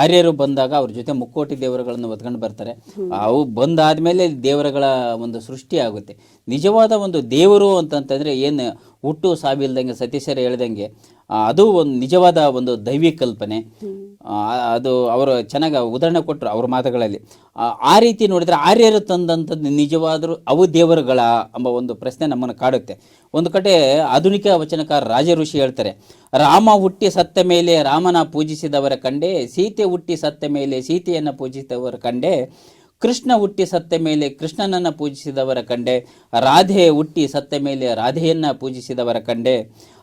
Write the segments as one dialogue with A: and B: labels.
A: ಆರ್ಯರು ಬಂದಾಗ ಅವ್ರ ಜೊತೆ ಮುಕ್ಕೋಟಿ ದೇವರುಗಳನ್ನು ಹೊತ್ಕೊಂಡು ಬರ್ತಾರೆ. ಅವು ಬಂದಾದ್ಮೇಲೆ ದೇವರುಗಳ ಒಂದು ಸೃಷ್ಟಿ ಆಗುತ್ತೆ. ನಿಜವಾದ ಒಂದು ದೇವರು ಅಂತಂತಂದ್ರೆ ಏನು ಹುಟ್ಟು ಸಾವಿಲ್ದಂಗೆ ಸತೀಶರು ಹೇಳ್ದಂಗೆ ಅದು ಒಂದು ನಿಜವಾದ ಒಂದು ದೈವಿ ಕಲ್ಪನೆ. ಅದು ಅವರು ಚೆನ್ನಾಗಿ ಉದಾಹರಣೆ ಕೊಟ್ಟರು ಅವ್ರ ಮಾತುಗಳಲ್ಲಿ. ಆ, ಆ ರೀತಿ ನೋಡಿದರೆ ಆರ್ಯರು ತಂದಂಥದ್ದು ನಿಜವಾದರೂ ಅವು ದೇವರುಗಳ ಎಂಬ ಒಂದು ಪ್ರಶ್ನೆ ನಮ್ಮನ್ನು ಕಾಡುತ್ತೆ. ಒಂದು ಕಡೆ ಆಧುನಿಕ ವಚನಕಾರ ರಾಜ ಋಷಿ ಹೇಳ್ತಾರೆ ರಾಮ ಹುಟ್ಟಿ ಸತ್ತ ಮೇಲೆ ರಾಮನ ಪೂಜಿಸಿದವರ ಕಂಡೆ ಸೀತೆ ಹುಟ್ಟಿ ಸತ್ತ ಮೇಲೆ ಸೀತೆಯನ್ನು ಪೂಜಿಸಿದವರ ಕಂಡೆ ಕೃಷ್ಣ ಹುಟ್ಟಿ ಸತ್ತ ಮೇಲೆ ಕೃಷ್ಣನನ್ನು ಪೂಜಿಸಿದವರ ಕಂಡೆ, ರಾಧೆ ಹುಟ್ಟಿ ಸತ್ತ ಮೇಲೆ ರಾಧೆಯನ್ನು ಪೂಜಿಸಿದವರ ಕಂಡೆ,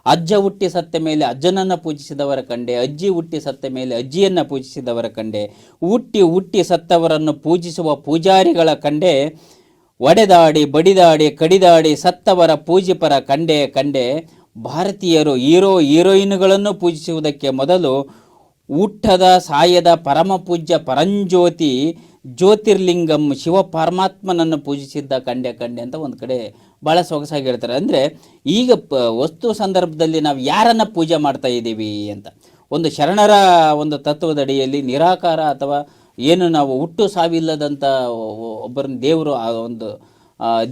A: ಅಜ್ಜ ಹುಟ್ಟಿ ಸತ್ತ ಮೇಲೆ ಅಜ್ಜನನ್ನು ಪೂಜಿಸಿದವರ ಕಂಡೆ, ಅಜ್ಜಿ ಹುಟ್ಟಿ ಸತ್ತ ಮೇಲೆ ಅಜ್ಜಿಯನ್ನು ಪೂಜಿಸಿದವರ ಕಂಡೆ, ಹುಟ್ಟಿ ಹುಟ್ಟಿ ಸತ್ತವರನ್ನು ಪೂಜಿಸುವ ಪೂಜಾರಿಗಳ ಕಂಡೆ, ಒಡೆದಾಡಿ, ಬಡಿದಾಡಿ, ಕಡಿದಾಡಿ ಸತ್ತವರ ಪೂಜಿಪರ ಕಂಡೆ ಕಂಡೆ, ಭಾರತೀಯರು ಹೀರೋ, ಹೀರೋಯಿನ್ಗಳನ್ನು ಪೂಜಿಸುವುದಕ್ಕೆ ಮೊದಲು ಹುಟ್ಟದ ಸಾಯದ ಪರಮಪೂಜ್ಯ ಪರಂಜ್ಯೋತಿ ಜ್ಯೋತಿರ್ಲಿಂಗಂ ಶಿವ ಪರಮಾತ್ಮನನ್ನು ಪೂಜಿಸಿದ್ದ ಕಂಡೆ ಕಂಡೆ ಅಂತ ಒಂದು ಕಡೆ ಭಾಳ ಸೊಗಸಾಗಿ ಹೇಳ್ತಾರೆ. ಅಂದರೆ ಈಗ ಪ ವಸ್ತು ಸಂದರ್ಭದಲ್ಲಿ ನಾವು ಯಾರನ್ನು ಪೂಜೆ ಮಾಡ್ತಾ ಇದ್ದೀವಿ ಅಂತ. ಒಂದು ಶರಣರ ಒಂದು ತತ್ವದಡಿಯಲ್ಲಿ ನಿರಾಕಾರ ಅಥವಾ ಏನು ನಾವು ಹುಟ್ಟು ಸಾವಿಲ್ಲದಂಥ ಒಬ್ಬರನ್ನ ದೇವರು ಆ ಒಂದು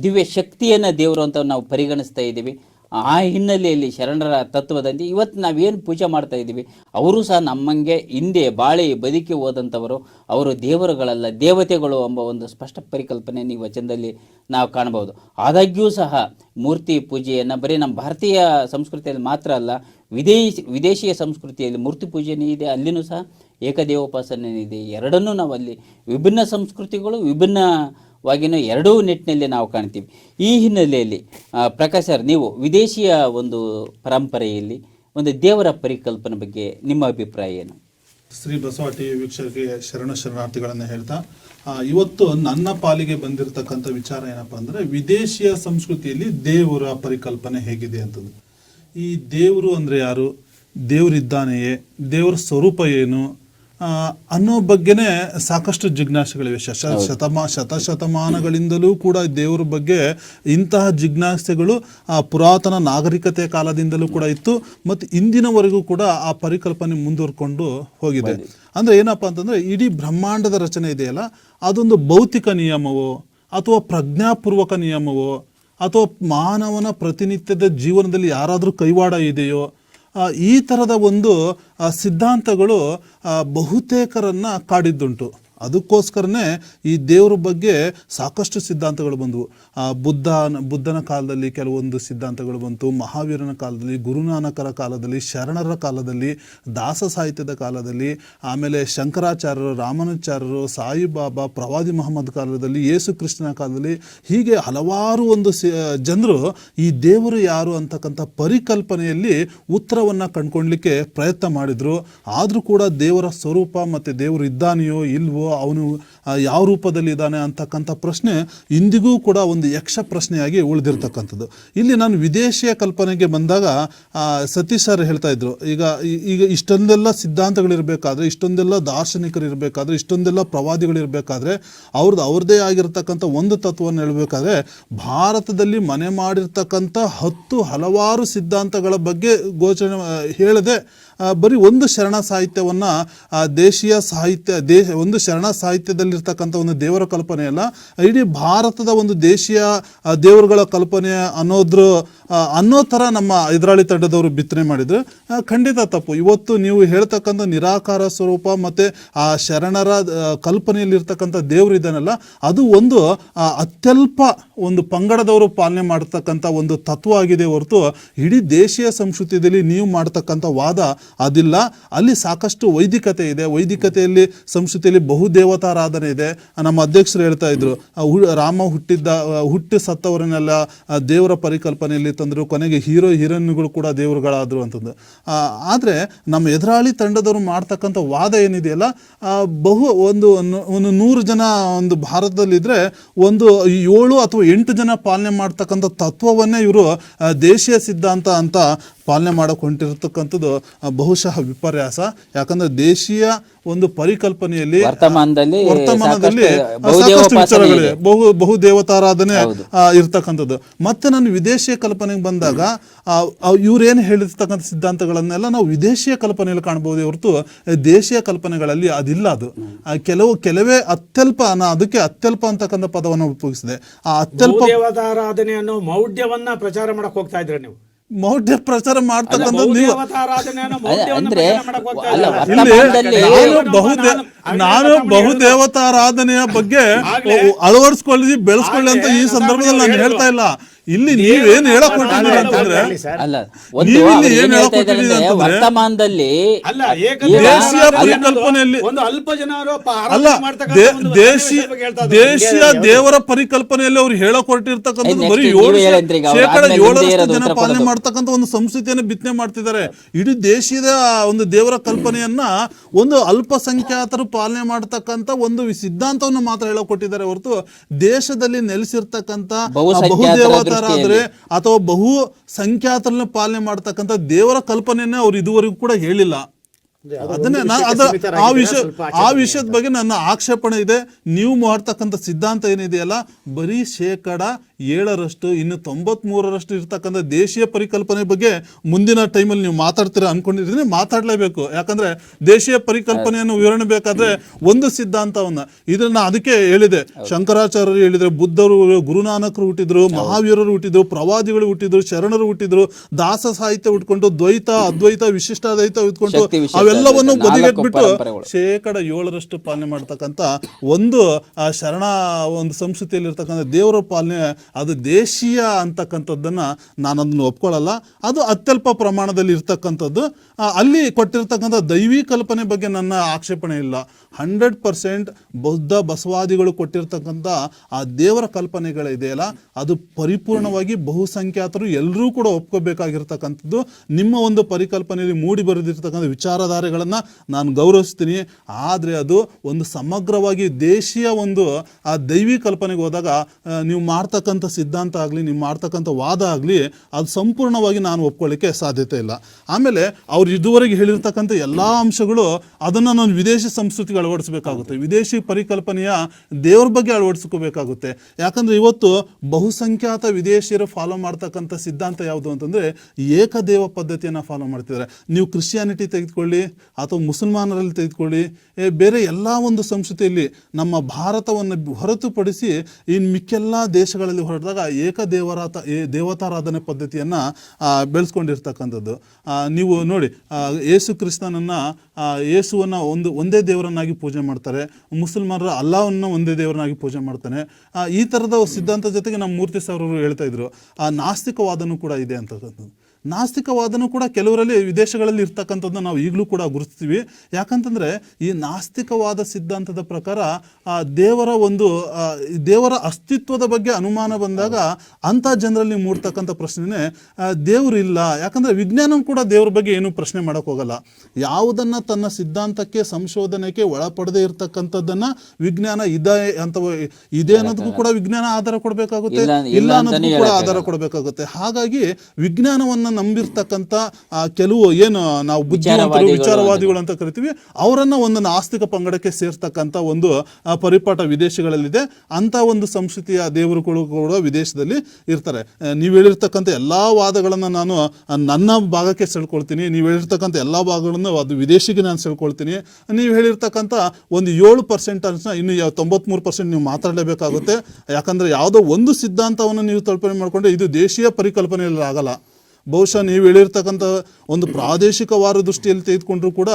A: ದಿವ್ಯ ಶಕ್ತಿಯನ್ನು ದೇವರು ಅಂತ ನಾವು ಪರಿಗಣಿಸ್ತಾ ಇದ್ದೀವಿ. ಆ ಹಿನ್ನೆಲೆಯಲ್ಲಿ ಶರಣರ ತತ್ವದಲ್ಲಿ ಇವತ್ತು ನಾವೇನು ಪೂಜೆ ಮಾಡ್ತಾ ಇದ್ದೀವಿ, ಅವರು ಸಹ ನಮ್ಮಂಗೆ ಹಿಂದೆ ಬಾಳಿ ಬದುಕಿ ಹೋದಂಥವರು, ಅವರು ದೇವರುಗಳಲ್ಲ, ದೇವತೆಗಳು ಎಂಬ ಒಂದು ಸ್ಪಷ್ಟ ಪರಿಕಲ್ಪನೆ ಈ ವಚನದಲ್ಲಿ ನಾವು ಕಾಣಬಹುದು. ಆದಾಗ್ಯೂ ಸಹ ಮೂರ್ತಿ ಪೂಜೆಯನ್ನು ಬರೀ ನಮ್ಮ ಭಾರತೀಯ ಸಂಸ್ಕೃತಿಯಲ್ಲಿ ಮಾತ್ರ ಅಲ್ಲ, ವಿದೇಶಿ, ವಿದೇಶಿಯ ಸಂಸ್ಕೃತಿಯಲ್ಲಿ ಮೂರ್ತಿ ಪೂಜೆನೇ ಇದೆ, ಅಲ್ಲಿನೂ ಸಹ ಏಕದೇವೋಪಾಸನೆ ಇದೆ. ಎರಡನ್ನೂ ನಾವು ಅಲ್ಲಿ ವಿಭಿನ್ನ ಸಂಸ್ಕೃತಿಗಳು ವಿಭಿನ್ನವಾಗಿನೂ ಎರಡೂ ನಿಟ್ಟಿನಲ್ಲಿ ನಾವು ಕಾಣ್ತೀವಿ. ಈ ಹಿನ್ನೆಲೆಯಲ್ಲಿ ಪ್ರಕಾಶ್ ಸರ್, ನೀವು ವಿದೇಶಿಯ ಒಂದು ಪರಂಪರೆಯಲ್ಲಿ ಒಂದು ದೇವರ ಪರಿಕಲ್ಪನೆ ಬಗ್ಗೆ ನಿಮ್ಮ ಅಭಿಪ್ರಾಯ ಏನು?
B: ಶ್ರೀ ಬಸವ ಟಿ ವೀಕ್ಷಕರಿಗೆ ಶರಣ ಶರಣಾರ್ಥಿಗಳನ್ನು ಹೇಳ್ತಾ ಇವತ್ತು ನನ್ನ ಪಾಲಿಗೆ ಬಂದಿರತಕ್ಕಂಥ ವಿಚಾರ ಏನಪ್ಪ ಅಂದ್ರೆ, ವಿದೇಶಿಯ ಸಂಸ್ಕೃತಿಯಲ್ಲಿ ದೇವರ ಪರಿಕಲ್ಪನೆ ಹೇಗಿದೆ ಅಂತಂದು ಈ ದೇವರು ಅಂದರೆ ಯಾರು? ದೇವರಿದ್ದಾನೆಯೇ? ದೇವರ ಸ್ವರೂಪ ಏನು? ಅನ್ನೋ ಬಗ್ಗೆನೇ ಸಾಕಷ್ಟು ಜಿಜ್ಞಾಸೆಗಳಿವೆ. ಶಶ ಶತಮಾ ಶತಶತಮಾನಗಳಿಂದಲೂ ಕೂಡ ದೇವರ ಬಗ್ಗೆ ಇಂತಹ ಜಿಜ್ಞಾಸೆಗಳು ಆ ಪುರಾತನ ನಾಗರಿಕತೆ ಕಾಲದಿಂದಲೂ ಕೂಡ ಇತ್ತು. ಮತ್ತು ಇಂದಿನವರೆಗೂ ಕೂಡ ಆ ಪರಿಕಲ್ಪನೆ ಮುಂದುವರ್ಕೊಂಡು ಹೋಗಿದೆ. ಅಂದರೆ ಏನಪ್ಪ ಅಂತಂದರೆ ಇಡೀ ಬ್ರಹ್ಮಾಂಡದ ರಚನೆ ಇದೆಯಲ್ಲ ಅದೊಂದು ಭೌತಿಕ ನಿಯಮವೋ ಅಥವಾ ಪ್ರಜ್ಞಾಪೂರ್ವಕ ನಿಯಮವೋ ಅಥವಾ ಮಾನವನ ಪ್ರತಿನಿತ್ಯದ ಜೀವನದಲ್ಲಿ ಯಾರಾದರೂ ಕೈವಾಡ ಇದೆಯೋ ಈ ಥರದ ಒಂದು ಸಿದ್ಧಾಂತಗಳು ಬಹುತೇಕರನ್ನು ಕಾಡಿದ್ದುಂಟು. ಅದಕ್ಕೋಸ್ಕರನೇ ಈ ದೇವರ ಬಗ್ಗೆ ಸಾಕಷ್ಟು ಸಿದ್ಧಾಂತಗಳು ಬಂದವು. ಬುದ್ಧ, ಬುದ್ಧನ ಕಾಲದಲ್ಲಿ ಕೆಲವೊಂದು ಸಿದ್ಧಾಂತಗಳು ಬಂತು. ಮಹಾವೀರನ ಕಾಲದಲ್ಲಿ, ಗುರುನಾನಕರ ಕಾಲದಲ್ಲಿ, ಶರಣರ ಕಾಲದಲ್ಲಿ, ದಾಸ ಸಾಹಿತ್ಯದ ಕಾಲದಲ್ಲಿ, ಆಮೇಲೆ ಶಂಕರಾಚಾರ್ಯರು ರಾಮಾನುಚಾರ್ಯರು ಸಾಯಿಬಾಬಾ, ಪ್ರವಾದಿ ಮಹಮ್ಮದ್ ಕಾಲದಲ್ಲಿ, ಯೇಸು ಕೃಷ್ಣನ ಕಾಲದಲ್ಲಿ ಹೀಗೆ ಹಲವಾರು ಒಂದು ಜನರು ಈ ದೇವರು ಯಾರು ಅಂತಕ್ಕಂಥ ಪರಿಕಲ್ಪನೆಯಲ್ಲಿ ಉತ್ತರವನ್ನು ಕಂಡುಕೊಳ್ಳಲಿಕ್ಕೆ ಪ್ರಯತ್ನ ಮಾಡಿದರು. ಆದರೂ ಕೂಡ ದೇವರ ಸ್ವರೂಪ ಮತ್ತು ದೇವರು ಇದ್ದಾನೆಯೋ ಇಲ್ವೋ ಅವನು ಆ, ಯಾವ ರೂಪದಲ್ಲಿ ಇದ್ದಾನೆ ಅಂತಕ್ಕಂಥ ಪ್ರಶ್ನೆ ಇಂದಿಗೂ ಕೂಡ ಒಂದು ಯಕ್ಷ ಪ್ರಶ್ನೆಯಾಗಿ ಉಳಿದಿರ್ತಕ್ಕಂಥದ್ದು. ಇಲ್ಲಿ ನಾನು ವಿದೇಶಿಯ ಕಲ್ಪನೆಗೆ ಬಂದಾಗ ಸತೀಶ್ ಸರ್ ಹೇಳ್ತಾ ಇದ್ರು, ಈಗ ಈಗ ಇಷ್ಟೊಂದೆಲ್ಲ ಸಿದ್ಧಾಂತಗಳಿರಬೇಕಾದ್ರೆ, ಇಷ್ಟೊಂದೆಲ್ಲ ದಾರ್ಶನಿಕರು ಇರಬೇಕಾದ್ರೆ ಇಷ್ಟೊಂದೆಲ್ಲ ಪ್ರವಾದಿಗಳಿರಬೇಕಾದ್ರೆ ಅವ್ರದ್ದು ಅವ್ರದ್ದೇ ಆಗಿರ್ತಕ್ಕಂಥ ಒಂದು ತತ್ವವನ್ನು ಹೇಳಬೇಕಾದ್ರೆ, ಭಾರತದಲ್ಲಿ ಮನೆ ಮಾಡಿರ್ತಕ್ಕಂಥ ಹತ್ತು ಹಲವಾರು ಸಿದ್ಧಾಂತಗಳ ಬಗ್ಗೆ ಗೋಚರಣೆ ಹೇಳದೆ ಬರೀ ಒಂದು ಶರಣ ಸಾಹಿತ್ಯವನ್ನು ದೇಶೀಯ ಸಾಹಿತ್ಯ, ದೇಶ, ಒಂದು ಶರಣ ಸಾಹಿತ್ಯದಲ್ಲಿರ್ತಕ್ಕಂಥ ಒಂದು ದೇವರ ಕಲ್ಪನೆ ಅಲ್ಲ ಇಡೀ ಭಾರತದ ಒಂದು ದೇಶೀಯ ದೇವರುಗಳ ಕಲ್ಪನೆ ಅನ್ನೋದ್ರ ಅನ್ನೋ ಥರ ನಮ್ಮ ಎದುರಾಳಿ ತಂಡದವರು ಬಿತ್ತನೆ ಮಾಡಿದ್ರು. ಖಂಡಿತ ತಪ್ಪು. ಇವತ್ತು ನೀವು ಹೇಳ್ತಕ್ಕಂಥ ನಿರಾಕಾರ ಸ್ವರೂಪ ಮತ್ತು ಆ ಶರಣರ ಕಲ್ಪನೆಯಲ್ಲಿರ್ತಕ್ಕಂಥ ದೇವರು ಇದ್ದಾನಲ್ಲ, ಅದು ಒಂದು ಅತ್ಯಲ್ಪ ಒಂದು ಪಂಗಡದವರು ಪಾಲನೆ ಮಾಡ್ತಕ್ಕಂಥ ಒಂದು ತತ್ವ ಆಗಿದೆ ಹೊರತು ಇಡೀ ದೇಶೀಯ ಸಂಸ್ಕೃತಿಯಲ್ಲಿ ನೀವು ಮಾಡ್ತಕ್ಕಂಥ ವಾದ ಅದಿಲ್ಲ. ಅಲ್ಲಿ ಸಾಕಷ್ಟು ವೈದಿಕತೆ ಇದೆ. ವೈದಿಕತೆಯಲ್ಲಿ ಸಂಸ್ಕೃತಿಯಲ್ಲಿ ಬಹುದೇವತಾರಾಧನೆ ಇದೆ. ನಮ್ಮ ಅಧ್ಯಕ್ಷರು ಹೇಳ್ತಾ ಇದ್ರು ರಾಮ ಹುಟ್ಟಿದ್ದ ಹುಟ್ಟು ಹುಟ್ಟಿ ಸತ್ತವರನ್ನೆಲ್ಲ ದೇವರ ಪರಿಕಲ್ಪನೆಯಲ್ಲಿ ತಂದರು, ಕೊನೆಗೆ ಹೀರೋ, ಹೀರೋಯಿನ್ಗಳು ಕೂಡ ದೇವರುಗಳಾದರು ಅಂತಂದು. ಆದರೆ ನಮ್ಮ ಎದುರಾಳಿ ತಂಡದವರು ಮಾಡ್ತಕ್ಕಂಥ ವಾದ ಏನಿದೆಯಲ್ಲ ಬಹು ಒಂದು ಒಂದು ನೂರು ಜನ ಒಂದು ಭಾರತದಲ್ಲಿದ್ದರೆ ಒಂದು ಏಳು ಅಥವಾ ಎಂಟು ಜನ ಪಾಲನೆ ಮಾಡ್ತಕ್ಕಂಥ ತತ್ವವನ್ನೇ ಇವರು ದೇಶೀಯ ಸಿದ್ಧಾಂತ ಅಂತ ಪಾಲನೆ ಮಾಡೋಕೆ ಹೊಂಟಿರ್ತಕ್ಕಂಥದ್ದು ಬಹುಶಃ ವಿಪರ್ಯಾಸ. ಯಾಕಂದ್ರೆ ದೇಶೀಯ ಒಂದು ಪರಿಕಲ್ಪನೆಯಲ್ಲಿ
A: ವರ್ತಮಾನದಲ್ಲಿ
B: ವರ್ತಮಾನದಲ್ಲಿ
A: ಸಾಕಷ್ಟು
B: ವಿಚಾರಗಳಿವೆ. ಬಹು ಬಹು ದೇವತಾರಾಧನೆ ಆ, ಇರ್ತಕ್ಕಂಥದ್ದು. ಮತ್ತೆ ನಾನು ವಿದೇಶಿಯ ಕಲ್ಪನೆಗೆ ಬಂದಾಗ ಇವ್ರೇನು ಹೇಳಿರ್ತಕ್ಕಂಥ ಸಿದ್ಧಾಂತಗಳನ್ನೆಲ್ಲ ನಾವು ವಿದೇಶಿಯ ಕಲ್ಪನೆಯಲ್ಲಿ ಕಾಣಬಹುದೇ ಹೊರತು ದೇಶೀಯ ಕಲ್ಪನೆಗಳಲ್ಲಿ ಅದಿಲ್ಲ ಅದು. ಕೆಲವು ಕೆಲವೇ ಅತ್ಯಲ್ಪ ನಾ ಅದಕ್ಕೆ ಅತ್ಯಲ್ಪ ಅಂತಕ್ಕಂಥ ಪದವನ್ನು ಉಪಯೋಗಿಸಿದೆ. ಆ ಅತ್ಯಲ್ಪ
C: ದೇವತಾರಾಧನೆ ಅನ್ನೋ ಮೌಢ್ಯವನ್ನ ಪ್ರಚಾರ ಮಾಡಕ್ ಹೋಗ್ತಾ ಇದ್ರೆ ನೀವು.
B: ಮೌಢ್ಯ ಪ್ರಚಾರ ಬಹುದೇ ನಾನು ಬಹುದೇವತಾರಾಧನೆಯ ಬಗ್ಗೆ ಅಳವಡಿಸ್ಕೊಳ್ಳಿ ಬೆಳೆಸ್ಕೊಳ್ಳಿ ಅಂತ ಈ ಸಂದರ್ಭದಲ್ಲಿ ನಾನು ಹೇಳ್ತಾ ಇಲ್ಲ. ಇಲ್ಲಿ ನೀವೇನ್ ಹೇಳಕ್ ಹೊರಟಿದ್ದೀರಿ ಅಂತಂದ್ರೆ?
A: ಅಲ್ಲ ಒಂದು
B: ನೀವು ಇಲ್ಲಿ
A: ಅವ್ರು
B: ಏನ್ ಹೇಳಕ್ ಹೊರಟಿದ್ದೀರಿ ಅಂತಂದ್ರೆ?
A: ವರ್ತಮಾನದಲ್ಲಿ
C: ಅಲ್ಲ
B: ದೇಶೀಯ ಪರಿಕಲ್ಪನೆಯಲ್ಲಿ-
C: ಒಂದು ಅಲ್ಪ ಜನರು
B: ಅಲ್ಲ ದೇ-
C: ಒಂದು
B: ದೇಶೀಯ ದೇವರ ಪರಿಕಲ್ಪನೆಯಲ್ಲಿ ಅವ್ರು ಹೇಳಕ್ ಹೊರಟಿರ್ತಕ್ಕಂಥದ್ದು
A: ಏ,
B: ಬರೀ
A: next
B: ಏಳು
A: ನೀವೇ ಈಗ ಅವ್ರು
B: ಶೇಕಡ
A: ಆದ್ಮೇಲೆ
B: ಏಳರಷ್ಟು
A: ಇರೋದು
B: ಜನ
A: ಉತ್ತರ
B: ಪಾಲನೆ
A: ಕೊಡೋದು.
B: ಮಾಡ್ತಕ್ಕಂಥ ಒಂದು ಸಂಸ್ಕೃತಿಯನ್ನು ಬಿತ್ತನೆ ಮಾಡ್ತಿದ್ದಾರೆ. ಇಡೀ ದೇಶದ ಒಂದು ದೇವರ ಕಲ್ಪನೆಯನ್ನ ಒಂದು ಅಲ್ಪಸಂಖ್ಯಾತರು ಪಾಲನೆ ಮಾಡ್ತಕ್ಕಂಥ ಒಂದು ವಿ- ಸಿದ್ಧಾಂತವನ್ನು ಮಾತ್ರ ಹೇಳಕ್ ಕೊಟ್ಟಿದ್ದಾರೆ ಹೊರತು ದೇಶದಲ್ಲಿ ನೆಲೆಸಿರ್ತಕ್ಕಂಥ
A: ಬಹುಸಂಖ್ಯಾತರ
B: ಬಹುದೇವತಾರಾದ್ರೆ ಅಥವಾ ಬಹು ಸಂಖ್ಯಾತರನ್ನ ಪಾಲನೆ ಮಾಡ್ತಕ್ಕಂಥ ದೇವರ ಕಲ್ಪನೆಯನ್ನ ಅವ್ರು ಇದುವರೆಗೂ ಕೂಡ ಹೇಳಿಲ್ಲ. ಅದನ್ನೇ ನಾ- ಅದ ಆ ವಿಷಯ ಆ ವಿಷಯದ ಬಗ್ಗೆ ನನ್ನ ಆಕ್ಷೇಪಣೆ ಇದೆ. ನೀವು ಮಾಡ್ತಕ್ಕಂಥ ಸಿದ್ಧಾಂತ ಏನಿದೆಯಲ್ಲ ಬರೀ ಶೇಕಡ ಏಳರಷ್ಟು ಇನ್ನು ತೊಂಬತ್ ಮೂರರಷ್ಟು ಇರ್ತಕ್ಕಂಥ ದೇಶೀಯ ಪರಿಕಲ್ಪನೆ ಬಗ್ಗೆ ಮುಂದಿನ ಟೈಮಲ್ಲಿ ನೀವು ಮಾತಾಡ್ತೀರಾ ಅನ್ಕೊಂಡಿದ್ದೀನಿ. ಮಾತಾಡಲೇಬೇಕು. ಯಾಕಂದ್ರೆ ದೇಶೀಯ ಪರಿಕಲ್ಪನೆಯನ್ನು ವಿವರಣೆ ಬೇಕಾದ್ರೆ ಒಂದು ಸಿದ್ಧಾಂತವನ್ನ. ಇದನ್ನ ಅದಕ್ಕೆ ಹೇಳಿದೆ. ಶಂಕರಾಚಾರ್ಯರು ಹೇಳಿದ್ರೆ ಬುದ್ಧರು ಗುರುನಾನಕರು ಹುಟ್ಟಿದ್ರು ಮಹಾವೀರರು ಹುಟ್ಟಿದ್ರು ಪ್ರವಾದಿಗಳು ಹುಟ್ಟಿದ್ರು ಶರಣರು ಹುಟ್ಟಿದ್ರು ದಾಸ ಸಾಹಿತ್ಯ ಉಟ್ಕೊಂಡು ದ್ವೈತ ಅದ್ವೈತ ವಿಶಿಷ್ಟಾದ್ವೈತ ಉಟ್ಕೊಂಡು
A: ಶಕ್ತಿ ಅದ್ವೈತ,
B: ಬದಿಗೆಟ್ಬಿಟ್ಟು ಶೇಕಡ ಏಳರಷ್ಟು ಪಾಲನೆ ಮಾಡ್ತಕ್ಕಂಥ ಒಂದು ಆ ಶರಣ ಒಂದು ಸಂಸ್ಕೃತಿಯಲ್ಲಿ ಇರ್ತಕ್ಕಂಥ ದೇವರ ಪಾಲನೆ ಅದು ದೇಶೀಯ ಅಂತಕ್ಕಂಥದ್ದನ್ನು ನಾನು ಅದನ್ನು ಒಪ್ಕೊಳ್ಳಲ್ಲ. ಅದು ಅತ್ಯಲ್ಪ ಪ್ರಮಾಣದಲ್ಲಿ ಇರ್ತಕ್ಕಂಥದ್ದು. ಅಲ್ಲಿ ಕೊಟ್ಟಿರ್ತಕ್ಕಂಥ ದೈವಿ ಕಲ್ಪನೆ ಬಗ್ಗೆ ನನ್ನ ಆಕ್ಷೇಪಣೆ ಇಲ್ಲ. ಹಂಡ್ರೆಡ್ ಪರ್ಸೆಂಟ್ ಬೌದ್ಧ ಬಸವಾದಿಗಳು ಕೊಟ್ಟಿರ್ತಕ್ಕಂಥ ಆ ದೇವರ ಕಲ್ಪನೆಗಳಿದೆಯಲ್ಲ ಅದು ಪರಿಪೂರ್ಣವಾಗಿ ಬಹುಸಂಖ್ಯಾತರು ಎಲ್ಲರೂ ಕೂಡ ಒಪ್ಕೋಬೇಕಾಗಿರ್ತಕ್ಕಂಥದ್ದು. ನಿಮ್ಮ ಒಂದು ಪರಿಕಲ್ಪನೆಯಲ್ಲಿ ಮೂಡಿ ಬರೆದಿರ್ತಕ್ಕಂಥ ವಿಚಾರಧಾರೆಗಳನ್ನು ನಾನು ಗೌರವಿಸ್ತೀನಿ. ಆದರೆ ಅದು ಒಂದು ಸಮಗ್ರವಾಗಿ ದೇಶೀಯ ಒಂದು, ಆ ದೈವಿ ಕಲ್ಪನೆಗೆ ಹೋದಾಗ ನೀವು ಮಾಡ್ತಕ್ಕಂಥ ಸಿದ್ಧಾಂತ ಆಗಲಿ, ನೀವು ಮಾಡ್ತಕ್ಕಂಥ ವಾದ ಆಗಲಿ, ಅದು ಸಂಪೂರ್ಣವಾಗಿ ನಾನು ಒಪ್ಕೊಳ್ಳಿಕ್ಕೆ ಸಾಧ್ಯತೆ ಇಲ್ಲ. ಆಮೇಲೆ ಅವ್ರು ಇದುವರೆಗೆ ಹೇಳಿರ್ತಕ್ಕಂಥ ಎಲ್ಲ ಅಂಶಗಳು ಅದನ್ನು ನಾನು ವಿದೇಶಿ ಸಂಸ್ಕೃತಿಗೆ ಅಳವಡಿಸಬೇಕಾಗುತ್ತೆ. ವಿದೇಶಿ ಪರಿಕಲ್ಪನೆಯ ದೇವ್ರ ಬಗ್ಗೆ ಅಳವಡಿಸ್ಕೋಬೇಕಾಗುತ್ತೆ. ಯಾಕಂದರೆ ಇವತ್ತು ಬಹುಸಂಖ್ಯಾತ ವಿದೇಶಿಯರು ಫಾಲೋ ಮಾಡ್ತಕ್ಕಂಥ ಸಿದ್ಧಾಂತ ಯಾವುದು ಅಂತಂದರೆ ಏಕದೇವ ಪದ್ಧತಿಯನ್ನು ಫಾಲೋ ಮಾಡ್ತಿದ್ದಾರೆ. ನೀವು ಕ್ರಿಶ್ಚಿಯಾನಿಟಿ ತೆಗೆದುಕೊಳ್ಳಿ ಅಥವಾ ಮುಸಲ್ಮಾನರಲ್ಲಿ ತೆಗೆದುಕೊಳ್ಳಿ ಬೇರೆ ಎಲ್ಲ ಒಂದು ಸಂಸ್ಕೃತಿಯಲ್ಲಿ ನಮ್ಮ ಭಾರತವನ್ನು ಹೊರತುಪಡಿಸಿ ಇನ್ನು ಮಿಕ್ಕೆಲ್ಲ ದೇಶಗಳಲ್ಲಿ ಹೊರಟಾಗ ಏಕದೇವರಾತ ಏ, ದೇವತಾರಾಧನೆ ಪದ್ಧತಿಯನ್ನು ಬೆಳೆಸ್ಕೊಂಡಿರ್ತಕ್ಕಂಥದ್ದು. ನೀವು ನೋಡಿ ಯೇಸು ಕ್ರಿಸ್ತನನ್ನು ಯೇಸುವನ್ನು ಒಂದು, ಒಂದೇ ದೇವರನ್ನಾಗಿ ಪೂಜೆ ಮಾಡ್ತಾರೆ. ಮುಸಲ್ಮಾನರು ಅಲ್ಲಾವನ್ನು ಒಂದೇ ದೇವರನ್ನಾಗಿ ಪೂಜೆ ಮಾಡ್ತಾನೆ. ಈ ಥರದ ಸಿದ್ಧಾಂತ ಜೊತೆಗೆ ನಮ್ಮ ಮೂರ್ತಿ ಸರ್ ಅವರು ಹೇಳ್ತಾ ಇದ್ರು, ಆ, ನಾಸ್ತಿಕವಾದನೂ ಕೂಡ ಇದೆ ಅಂತಕ್ಕಂಥದ್ದು. ನಾಸ್ತಿಕವಾದನೂ ಕೂಡ ಕೆಲವರಲ್ಲಿ ವಿದೇಶಗಳಲ್ಲಿ ಇರ್ತಕ್ಕಂಥದ್ದು ನಾವು ಈಗಲೂ ಕೂಡ ಗುರುತಿಸ್ತೀವಿ. ಯಾಕಂತಂದ್ರೆ ಈ ನಾಸ್ತಿಕವಾದ ಸಿದ್ಧಾಂತದ ಪ್ರಕಾರ ಆ ದೇವರ ಒಂದು ದೇವರ ಅಸ್ತಿತ್ವದ ಬಗ್ಗೆ ಅನುಮಾನ ಬಂದಾಗ ಅಂಥ ಜನರಲ್ಲಿ ಮೂಡ್ತಕ್ಕಂಥ ಪ್ರಶ್ನೆನೇ ಇಲ್ಲ. ಯಾಕಂದ್ರೆ ವಿಜ್ಞಾನ ಕೂಡ ದೇವ್ರ ಬಗ್ಗೆ ಏನು ಪ್ರಶ್ನೆ ಮಾಡಕ್ ಹೋಗಲ್ಲ. ಯಾವುದನ್ನ ತನ್ನ ಸಿದ್ಧಾಂತಕ್ಕೆ ಸಂಶೋಧನೆಗೆ ಒಳಪಡದೆ ಇರ್ತಕ್ಕಂಥದ್ದನ್ನು ವಿಜ್ಞಾನ ಇದೆ ಅಂತ ಇದೆ ಅನ್ನೋದಕ್ಕೂ ಕೂಡ ವಿಜ್ಞಾನ ಆಧಾರ ಕೊಡಬೇಕಾಗುತ್ತೆ.
A: ಇಲ್ಲ
B: ಅನ್ನೋದಕ್ಕೂ ಕೂಡ ಆಧಾರ ಕೊಡಬೇಕಾಗುತ್ತೆ. ಹಾಗಾಗಿ ವಿಜ್ಞಾನವನ್ನ ನಂಬಿರ್ತಕ್ಕಂಥ ಆ, ಕೆಲವು ಏನು ನಾವು ಬುದ್ಧಿವಂತರು
A: ವಿಚಾರವಾದಿಗಳು
B: ಅಂತ ಕರಿತೀವಿ ಅವರನ್ನ ಒಂದು ನಾಸ್ತಿಕ ಪಂಗಡಕ್ಕೆ ಸೇರ್ತಕ್ಕಂಥ ಒಂದು ಪರಿಪಾಠ ವಿದೇಶಗಳಲ್ಲಿದೆ. ಅಂತ ಒಂದು ಸಂಸ್ಕೃತಿಯ ದೇವರುಗಳು ಕೂಡ ವಿದೇಶದಲ್ಲಿ ಇರ್ತಾರೆ. ನೀವು ಹೇಳಿರ್ತಕ್ಕಂಥ ಎಲ್ಲಾ ವಾದಗಳನ್ನ ನಾನು ನನ್ನ ಭಾಗಕ್ಕೆ ಸೆಳ್ಕೊಳ್ತೀನಿ ನೀವು ಹೇಳಿರ್ತಕ್ಕಂಥ ಎಲ್ಲಾ ಭಾಗಗಳನ್ನು ಅದು ವಿದೇಶಿಗೆ ನಾನು ಸೆಳ್ಕೊಳ್ತೀನಿ ನೀವು ಹೇಳಿರ್ತಕ್ಕಂಥ ಒಂದು ಏಳು ಪರ್ಸೆಂಟ್ ಇನ್ನು ಯಾವ- ತೊಂಬತ್ಮೂರು ಪರ್ಸೆಂಟ್ ನೀವು ಮಾತಾಡಲೇಬೇಕಾಗುತ್ತೆ. ಯಾಕಂದ್ರೆ ಯಾವುದೋ ಒಂದು ಸಿದ್ಧಾಂತವನ್ನು ನೀವು ತಲುಪನೆ ಮಾಡಿಕೊಂಡ್ರೆ ಇದು ದೇಶೀಯ ಪರಿಕಲ್ಪನೆಯಲ್ಲಿ ಆಗಲ್ಲ. ಬಹುಶಃ ನೀವು ಹೇಳಿರ್ತಕ್ಕಂಥ ಒಂದು ಪ್ರಾದೇಶಿಕವಾದ ದೃಷ್ಟಿಯಲ್ಲಿ ತೆಗೆದುಕೊಂಡ್ರು ಕೂಡ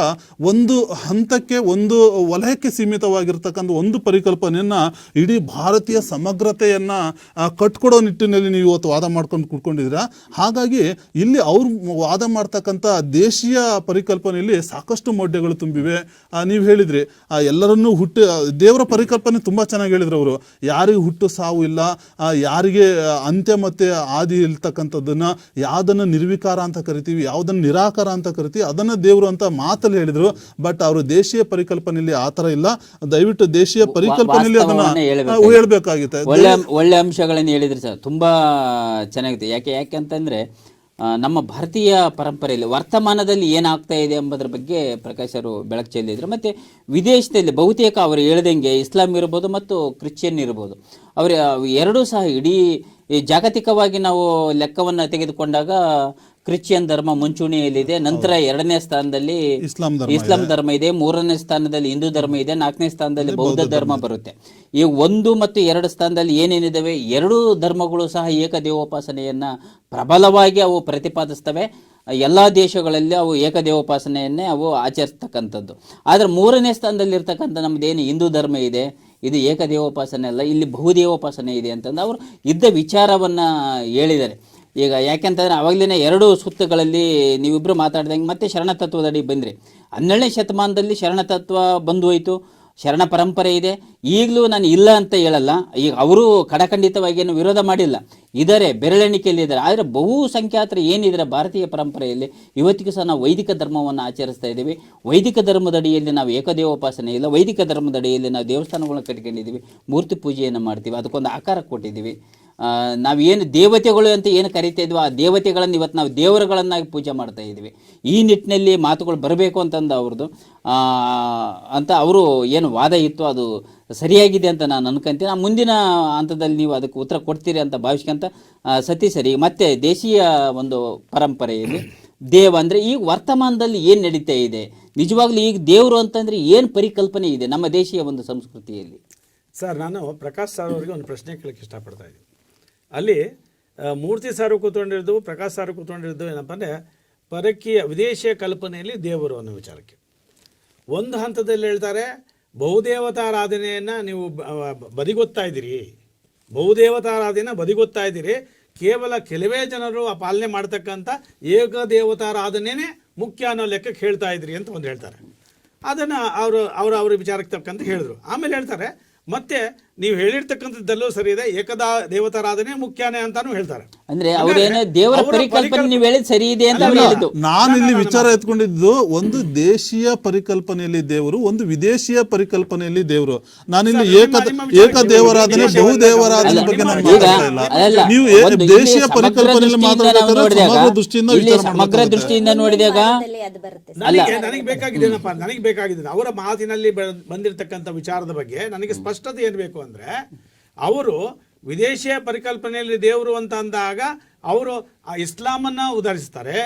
B: ಒಂದು ಹಂತಕ್ಕೆ, ಒಂದು ವಲಯಕ್ಕೆ ಸೀಮಿತವಾಗಿರ್ತಕ್ಕಂಥ ಒಂದು ಪರಿಕಲ್ಪನೆಯನ್ನ ಇಡೀ ಭಾರತೀಯ ಸಮಗ್ರತೆಯನ್ನು ಕಟ್ಕೊಡೋ ನಿಟ್ಟಿನಲ್ಲಿ ನೀವು ಇವತ್ತು ವಾದ ಮಾಡ್ಕೊಂಡು ಕುಟ್ಕೊಂಡಿದ್ದೀರಾ ಹಾಗಾಗಿ ಇಲ್ಲಿ ಅವ್ರು ವಾದ ಮಾಡ್ತಕ್ಕಂಥ ದೇಶೀಯ ಪರಿಕಲ್ಪನೆಯಲ್ಲಿ ಸಾಕಷ್ಟು ಮೌಢ್ಯಗಳು ತುಂಬಿವೆ. ನೀವು ಹೇಳಿದ್ರಿ ಎಲ್ಲರನ್ನೂ ಹುಟ್ಟು ದೇವರ ಪರಿಕಲ್ಪನೆ ತುಂಬ ಚೆನ್ನಾಗಿ ಹೇಳಿದ್ರು ಅವರು. ಯಾರಿಗೆ ಹುಟ್ಟು ಸಾವು ಇಲ್ಲ ಯಾರಿಗೆ ಅಂತ್ಯ ಮತ್ತೆ ಆದಿ ಇರ್ತಕ್ಕಂಥದ್ದನ್ನು ಯಾವ್ದನ್ನ ನಿರ್ವಿಕಾರ ಅಂತ ಕರಿತೀವಿ ಯಾವುದನ್ನು ನಿರಾಕಾರ ಅಂತ ಕರಿತೀವಿ ಅದನ್ನ ದೇವರು ಅಂತ ಮಾತಲ್ಲಿ ಹೇಳಿದ್ರು ಬಟ್ ಅವರು ದೇಶೀಯ ಪರಿಕಲ್ಪನೆಯಲ್ಲಿ ಆ ಥರ ಇಲ್ಲ. ದಯವಿಟ್ಟು ದೇಶೀಯ ಪರಿಕಲ್ಪನೆಯಲ್ಲಿ ಅದನ್ನ ಹೇಳಬೇಕಾಗಿತ್ತು.
A: ಒಳ್ಳೆ ಒಳ್ಳೆ ಅಂಶಗಳನ್ನು ಹೇಳಿದ್ರಿ ಸರ್. ತುಂಬಾ ಚೆನ್ನಾಗಿದೆ ಯಾಕೆ ಯಾಕೆ ಅಂತಂದರೆ ನಮ್ಮ ಭಾರತೀಯ ಪರಂಪರೆಯಲ್ಲಿ ವರ್ತಮಾನದಲ್ಲಿ ಏನಾಗ್ತಾ ಇದೆ ಎಂಬುದರ ಬಗ್ಗೆ ಪ್ರಕಾಶ್ ಅವರು ಬೆಳಕು ಚೆಲ್ಲಿದ್ರು. ಮತ್ತು ವಿದೇಶದಲ್ಲಿ ಬಹುತೇಕ ಅವರು ಹೇಳ್ದಂಗೆ ಇಸ್ಲಾಂ ಇರ್ಬೋದು ಮತ್ತು ಕ್ರಿಶ್ಚಿಯನ್ ಇರ್ಬೋದು. ಅವರ ಎರಡೂ ಸಹ ಇಡೀ ಈ ಜಾಗತಿಕವಾಗಿ ನಾವು ಲೆಕ್ಕವನ್ನು ತೆಗೆದುಕೊಂಡಾಗ ಕ್ರಿಶ್ಚಿಯನ್ ಧರ್ಮ ಮುಂಚೂಣಿಯಲ್ಲಿದೆ. ನಂತರ ಎರಡನೇ ಸ್ಥಾನದಲ್ಲಿ
B: ಇಸ್ಲಾಂ ಧರ್ಮ
A: ಇಸ್ಲಾಂ ಧರ್ಮ ಇದೆ. ಮೂರನೇ ಸ್ಥಾನದಲ್ಲಿ ಹಿಂದೂ ಧರ್ಮ ಇದೆ. ನಾಲ್ಕನೇ ಸ್ಥಾನದಲ್ಲಿ ಬೌದ್ಧ ಧರ್ಮ ಬರುತ್ತೆ. ಈ ಒಂದು ಮತ್ತು ಎರಡು ಸ್ಥಾನದಲ್ಲಿ ಏನೇನಿದ್ದಾವೆ ಎರಡೂ ಧರ್ಮಗಳು ಸಹ ಏಕದೇವೋಪಾಸನೆಯನ್ನ ಪ್ರಬಲವಾಗಿ ಅವು ಪ್ರತಿಪಾದಿಸ್ತವೆ. ಎಲ್ಲ ದೇಶಗಳಲ್ಲಿ ಅವು ಏಕದೇವೋಪಾಸನೆಯನ್ನೇ ಅವು ಆಚರಿಸ್ತಕ್ಕಂಥದ್ದು. ಆದರೆ ಮೂರನೇ ಸ್ಥಾನದಲ್ಲಿರ್ತಕ್ಕಂಥ ನಮ್ಮದೇನು ಹಿಂದೂ ಧರ್ಮ ಇದೆ, ಇದು ಏಕದೇವೋಪಾಸನೆ ಅಲ್ಲ, ಇಲ್ಲಿ ಬಹುದೇವೋಪಾಸನೆ ಇದೆ ಅಂತಂದು ಅವರು ಇದ್ದ ವಿಚಾರವನ್ನು ಹೇಳಿದ್ದಾರೆ. ಈಗ ಯಾಕೆಂತಂದರೆ ಆವಾಗಲೇ ಎರಡು ಸುತ್ತುಗಳಲ್ಲಿ ನೀವಿಬ್ಬರು ಮಾತಾಡ್ದಂಗೆ ಮತ್ತೆ ಶರಣ ತತ್ವದಡಿ ಬಂದ್ರಿ. ಹನ್ನೆರಡನೇ ಶತಮಾನದಲ್ಲಿ ಶರಣ ತತ್ವ ಬಂದು ಹೋಯಿತು, ಶರಣ ಪರಂಪರೆ ಇದೆ. ಈಗಲೂ ನಾನು ಇಲ್ಲ ಅಂತ ಹೇಳಲ್ಲ. ಈಗ ಅವರು ಕಡಖಂಡಿತವಾಗಿ ಏನು ವಿರೋಧ ಮಾಡಿಲ್ಲ. ಇದ್ದಾರೆ ಬೆರಳೆಣಿಕೆಯಲ್ಲಿ ಇದ್ದಾರೆ. ಆದರೆ ಬಹು ಸಂಖ್ಯಾತರು ಏನಿದ್ದಾರೆ ಭಾರತೀಯ ಪರಂಪರೆಯಲ್ಲಿ ಇವತ್ತಿಗೂ ಸಹ ನಾವು ವೈದಿಕ ಧರ್ಮವನ್ನು ಆಚರಿಸ್ತಾ ಇದ್ದೀವಿ. ವೈದಿಕ ಧರ್ಮದಡಿಯಲ್ಲಿ ನಾವು ಏಕದೇವೋಪಾಸನೆ ಇಲ್ಲ. ವೈದಿಕ ಧರ್ಮದಡಿಯಲ್ಲಿ ನಾವು ದೇವಸ್ಥಾನಗಳನ್ನ ಕಟ್ಕೊಂಡಿದ್ದೀವಿ. ಮೂರ್ತಿ ಪೂಜೆಯನ್ನು ಮಾಡ್ತೀವಿ. ಅದಕ್ಕೊಂದು ಆಕಾರ ಕೊಟ್ಟಿದ್ದೀವಿ. ನಾವು ಏನು ದೇವತೆಗಳು ಅಂತ ಏನು ಕರಿತಾ ಇದ್ವಿ ಆ ದೇವತೆಗಳನ್ನು ಇವತ್ತು ನಾವು ದೇವರುಗಳನ್ನಾಗಿ ಪೂಜೆ ಮಾಡ್ತಾ ಇದ್ದೀವಿ. ಈ ನಿಟ್ಟಿನಲ್ಲಿ ಮಾತುಗಳು ಬರಬೇಕು ಅಂತಂದು ಅವ್ರದ್ದು ಅಂತ ಅವರು ಏನು ವಾದ ಇತ್ತು ಅದು ಸರಿಯಾಗಿದೆ ಅಂತ ನಾನು ಅನ್ಕೊಂತೀನಿ. ಮುಂದಿನ ಹಂತದಲ್ಲಿ ನೀವು ಅದಕ್ಕೆ ಉತ್ತರ ಕೊಡ್ತೀರಿ ಅಂತ ಭಾವಿಸ್ಕೊಂತ ಸತಿ ಸರಿ. ಮತ್ತೆ ದೇಶೀಯ ಒಂದು ಪರಂಪರೆಯಲ್ಲಿ ದೇವ ಅಂದರೆ ಈಗ ವರ್ತಮಾನದಲ್ಲಿ ಏನು ನಡೀತಾ ಇದೆ? ನಿಜವಾಗ್ಲೂ ಈಗ ದೇವರು ಅಂತಂದರೆ ಏನು ಪರಿಕಲ್ಪನೆ ಇದೆ ನಮ್ಮ ದೇಶೀಯ ಒಂದು ಸಂಸ್ಕೃತಿಯಲ್ಲಿ?
C: ಸರ್, ನಾನು ಪ್ರಕಾಶ್ ಸರ್ ಅವರಿಗೆ ಒಂದು ಪ್ರಶ್ನೆ ಕೇಳಕ್ಕೆ ಇಷ್ಟಪಡ್ತಾ ಇದ್ದೀನಿ. ಅಲ್ಲಿ ಮೂರ್ತಿ ಸಾರು ಕೂತ್ಕೊಂಡಿರೋದು, ಪ್ರಕಾಶ್ ಸಾರು ಕೂತ್ಕೊಂಡಿರೋದು ಏನಪ್ಪ ಅಂದರೆ ಪರಕೀಯ ವಿದೇಶಿಯ ಕಲ್ಪನೆಯಲ್ಲಿ ದೇವರು ಅನ್ನೋ ವಿಚಾರಕ್ಕೆ. ಒಂದು ಹಂತದಲ್ಲಿ ಹೇಳ್ತಾರೆ ಬಹುದೇವತಾರಾಧನೆಯನ್ನು ನೀವು ಬದಿಗೊತ್ತಾ ಇದ್ದೀರಿ. ಬಹುದೇವತಾರಾಧನೆಯ ಬದಿಗೊತ್ತಾ ಇದ್ದೀರಿ. ಕೇವಲ ಕೆಲವೇ ಜನರು ಆ ಪಾಲನೆ ಮಾಡ್ತಕ್ಕಂಥ ಏಕದೇವತಾರಾಧನೆನೇ ಮುಖ್ಯ ಅನ್ನೋ ಲೆಕ್ಕಕ್ಕೆ ಹೇಳ್ತಾ ಇದ್ರಿ ಅಂತ ಒಂದು ಹೇಳ್ತಾರೆ. ಅದನ್ನು ಅವರು ಅವರ ಅವ್ರ ವಿಚಾರಕ್ಕೆ ತಕ್ಕಂತ ಹೇಳಿದ್ರು. ಆಮೇಲೆ ಹೇಳ್ತಾರೆ, ಮತ್ತೆ ನೀವು ಹೇಳಿರ್ತಕ್ಕಂಥದ್ದೆಲ್ಲೂ ಸರಿ ಇದೆ. ಏಕದಾ ದೇವತಾರಾಧನೆ ಮುಖ್ಯನೇ ಅಂತಾನು ಹೇಳ್ತಾರೆ.
A: ಅಂದ್ರೆ ಅವ್ರೇನೋ ದೇವರ ಪರಿಕಲ್ಪನೆ ನೀವು ಹೇಳಿದ್ ಸರಿ ಇದೆ ಅಂತ ಹೇಳಿದ್ದು.
B: ನಾನು ಇಲ್ಲಿ ವಿಚಾರ ಎತ್ಕೊಂಡಿದ್ದು ಒಂದು ದೇಶೀಯ ಪರಿಕಲ್ಪನೆಯಲ್ಲಿ ದೇವರು ಒಂದು ವಿದೇಶಿಯ ಪರಿಕಲ್ಪನೆಯಲ್ಲಿ ದೇವರು. ನಾನಿಲ್ಲಿ ಏಕ
C: ಏಕ ದೇವರಾಧನೆ
B: ಬಹು
C: ದೇವರಾಧನೆ
B: ಬಹುದೇವರಾಧನೆ ಬಗ್ಗೆ ನಾನು ಮಾತಾಡ್ತಾ ಇಲ್ಲ. ನೀವು
A: ಒಂದು
B: ದೇಶೀಯ ಪರಿಕಲ್ಪನೆಯಲ್ಲಿ ಮಾತ್ರ
A: ನೋಡಿದಾಗ,
B: ಸಮಗ್ರ ದೃಷ್ಟಿಯಿಂದ ವಿಚಾರ
A: ಸಮಗ್ರ. ದೃಷ್ಟಿಯಿಂದ ನೋಡಿದಾಗ
C: ನನಗೆ ನನಗೆ ಬೇಕಾಗಿದ್ದೇನಪ್ಪ ನನಗೆ ಬೇಕಾಗಿದೆ ಅವರ ಮಾತಿನಲ್ಲಿ ಬಂದಿರತಕ್ಕಂಥ ವಿಚಾರದ ಬಗ್ಗೆ ನನಗೆ ಸ್ಪಷ್ಟತೆ ಏನು ಬೇಕು ಅಂದ್ರೆ ಅವರು ವಿದೇಶಿಯ ಪರಿಕಲ್ಪನೆಯಲ್ಲಿ ದೇವರು ಅಂತ ಅಂದಾಗ ಅವರು ಇಸ್ಲಾಮನ್ನು ಉದಾಹರಿಸ್ತಾರೆ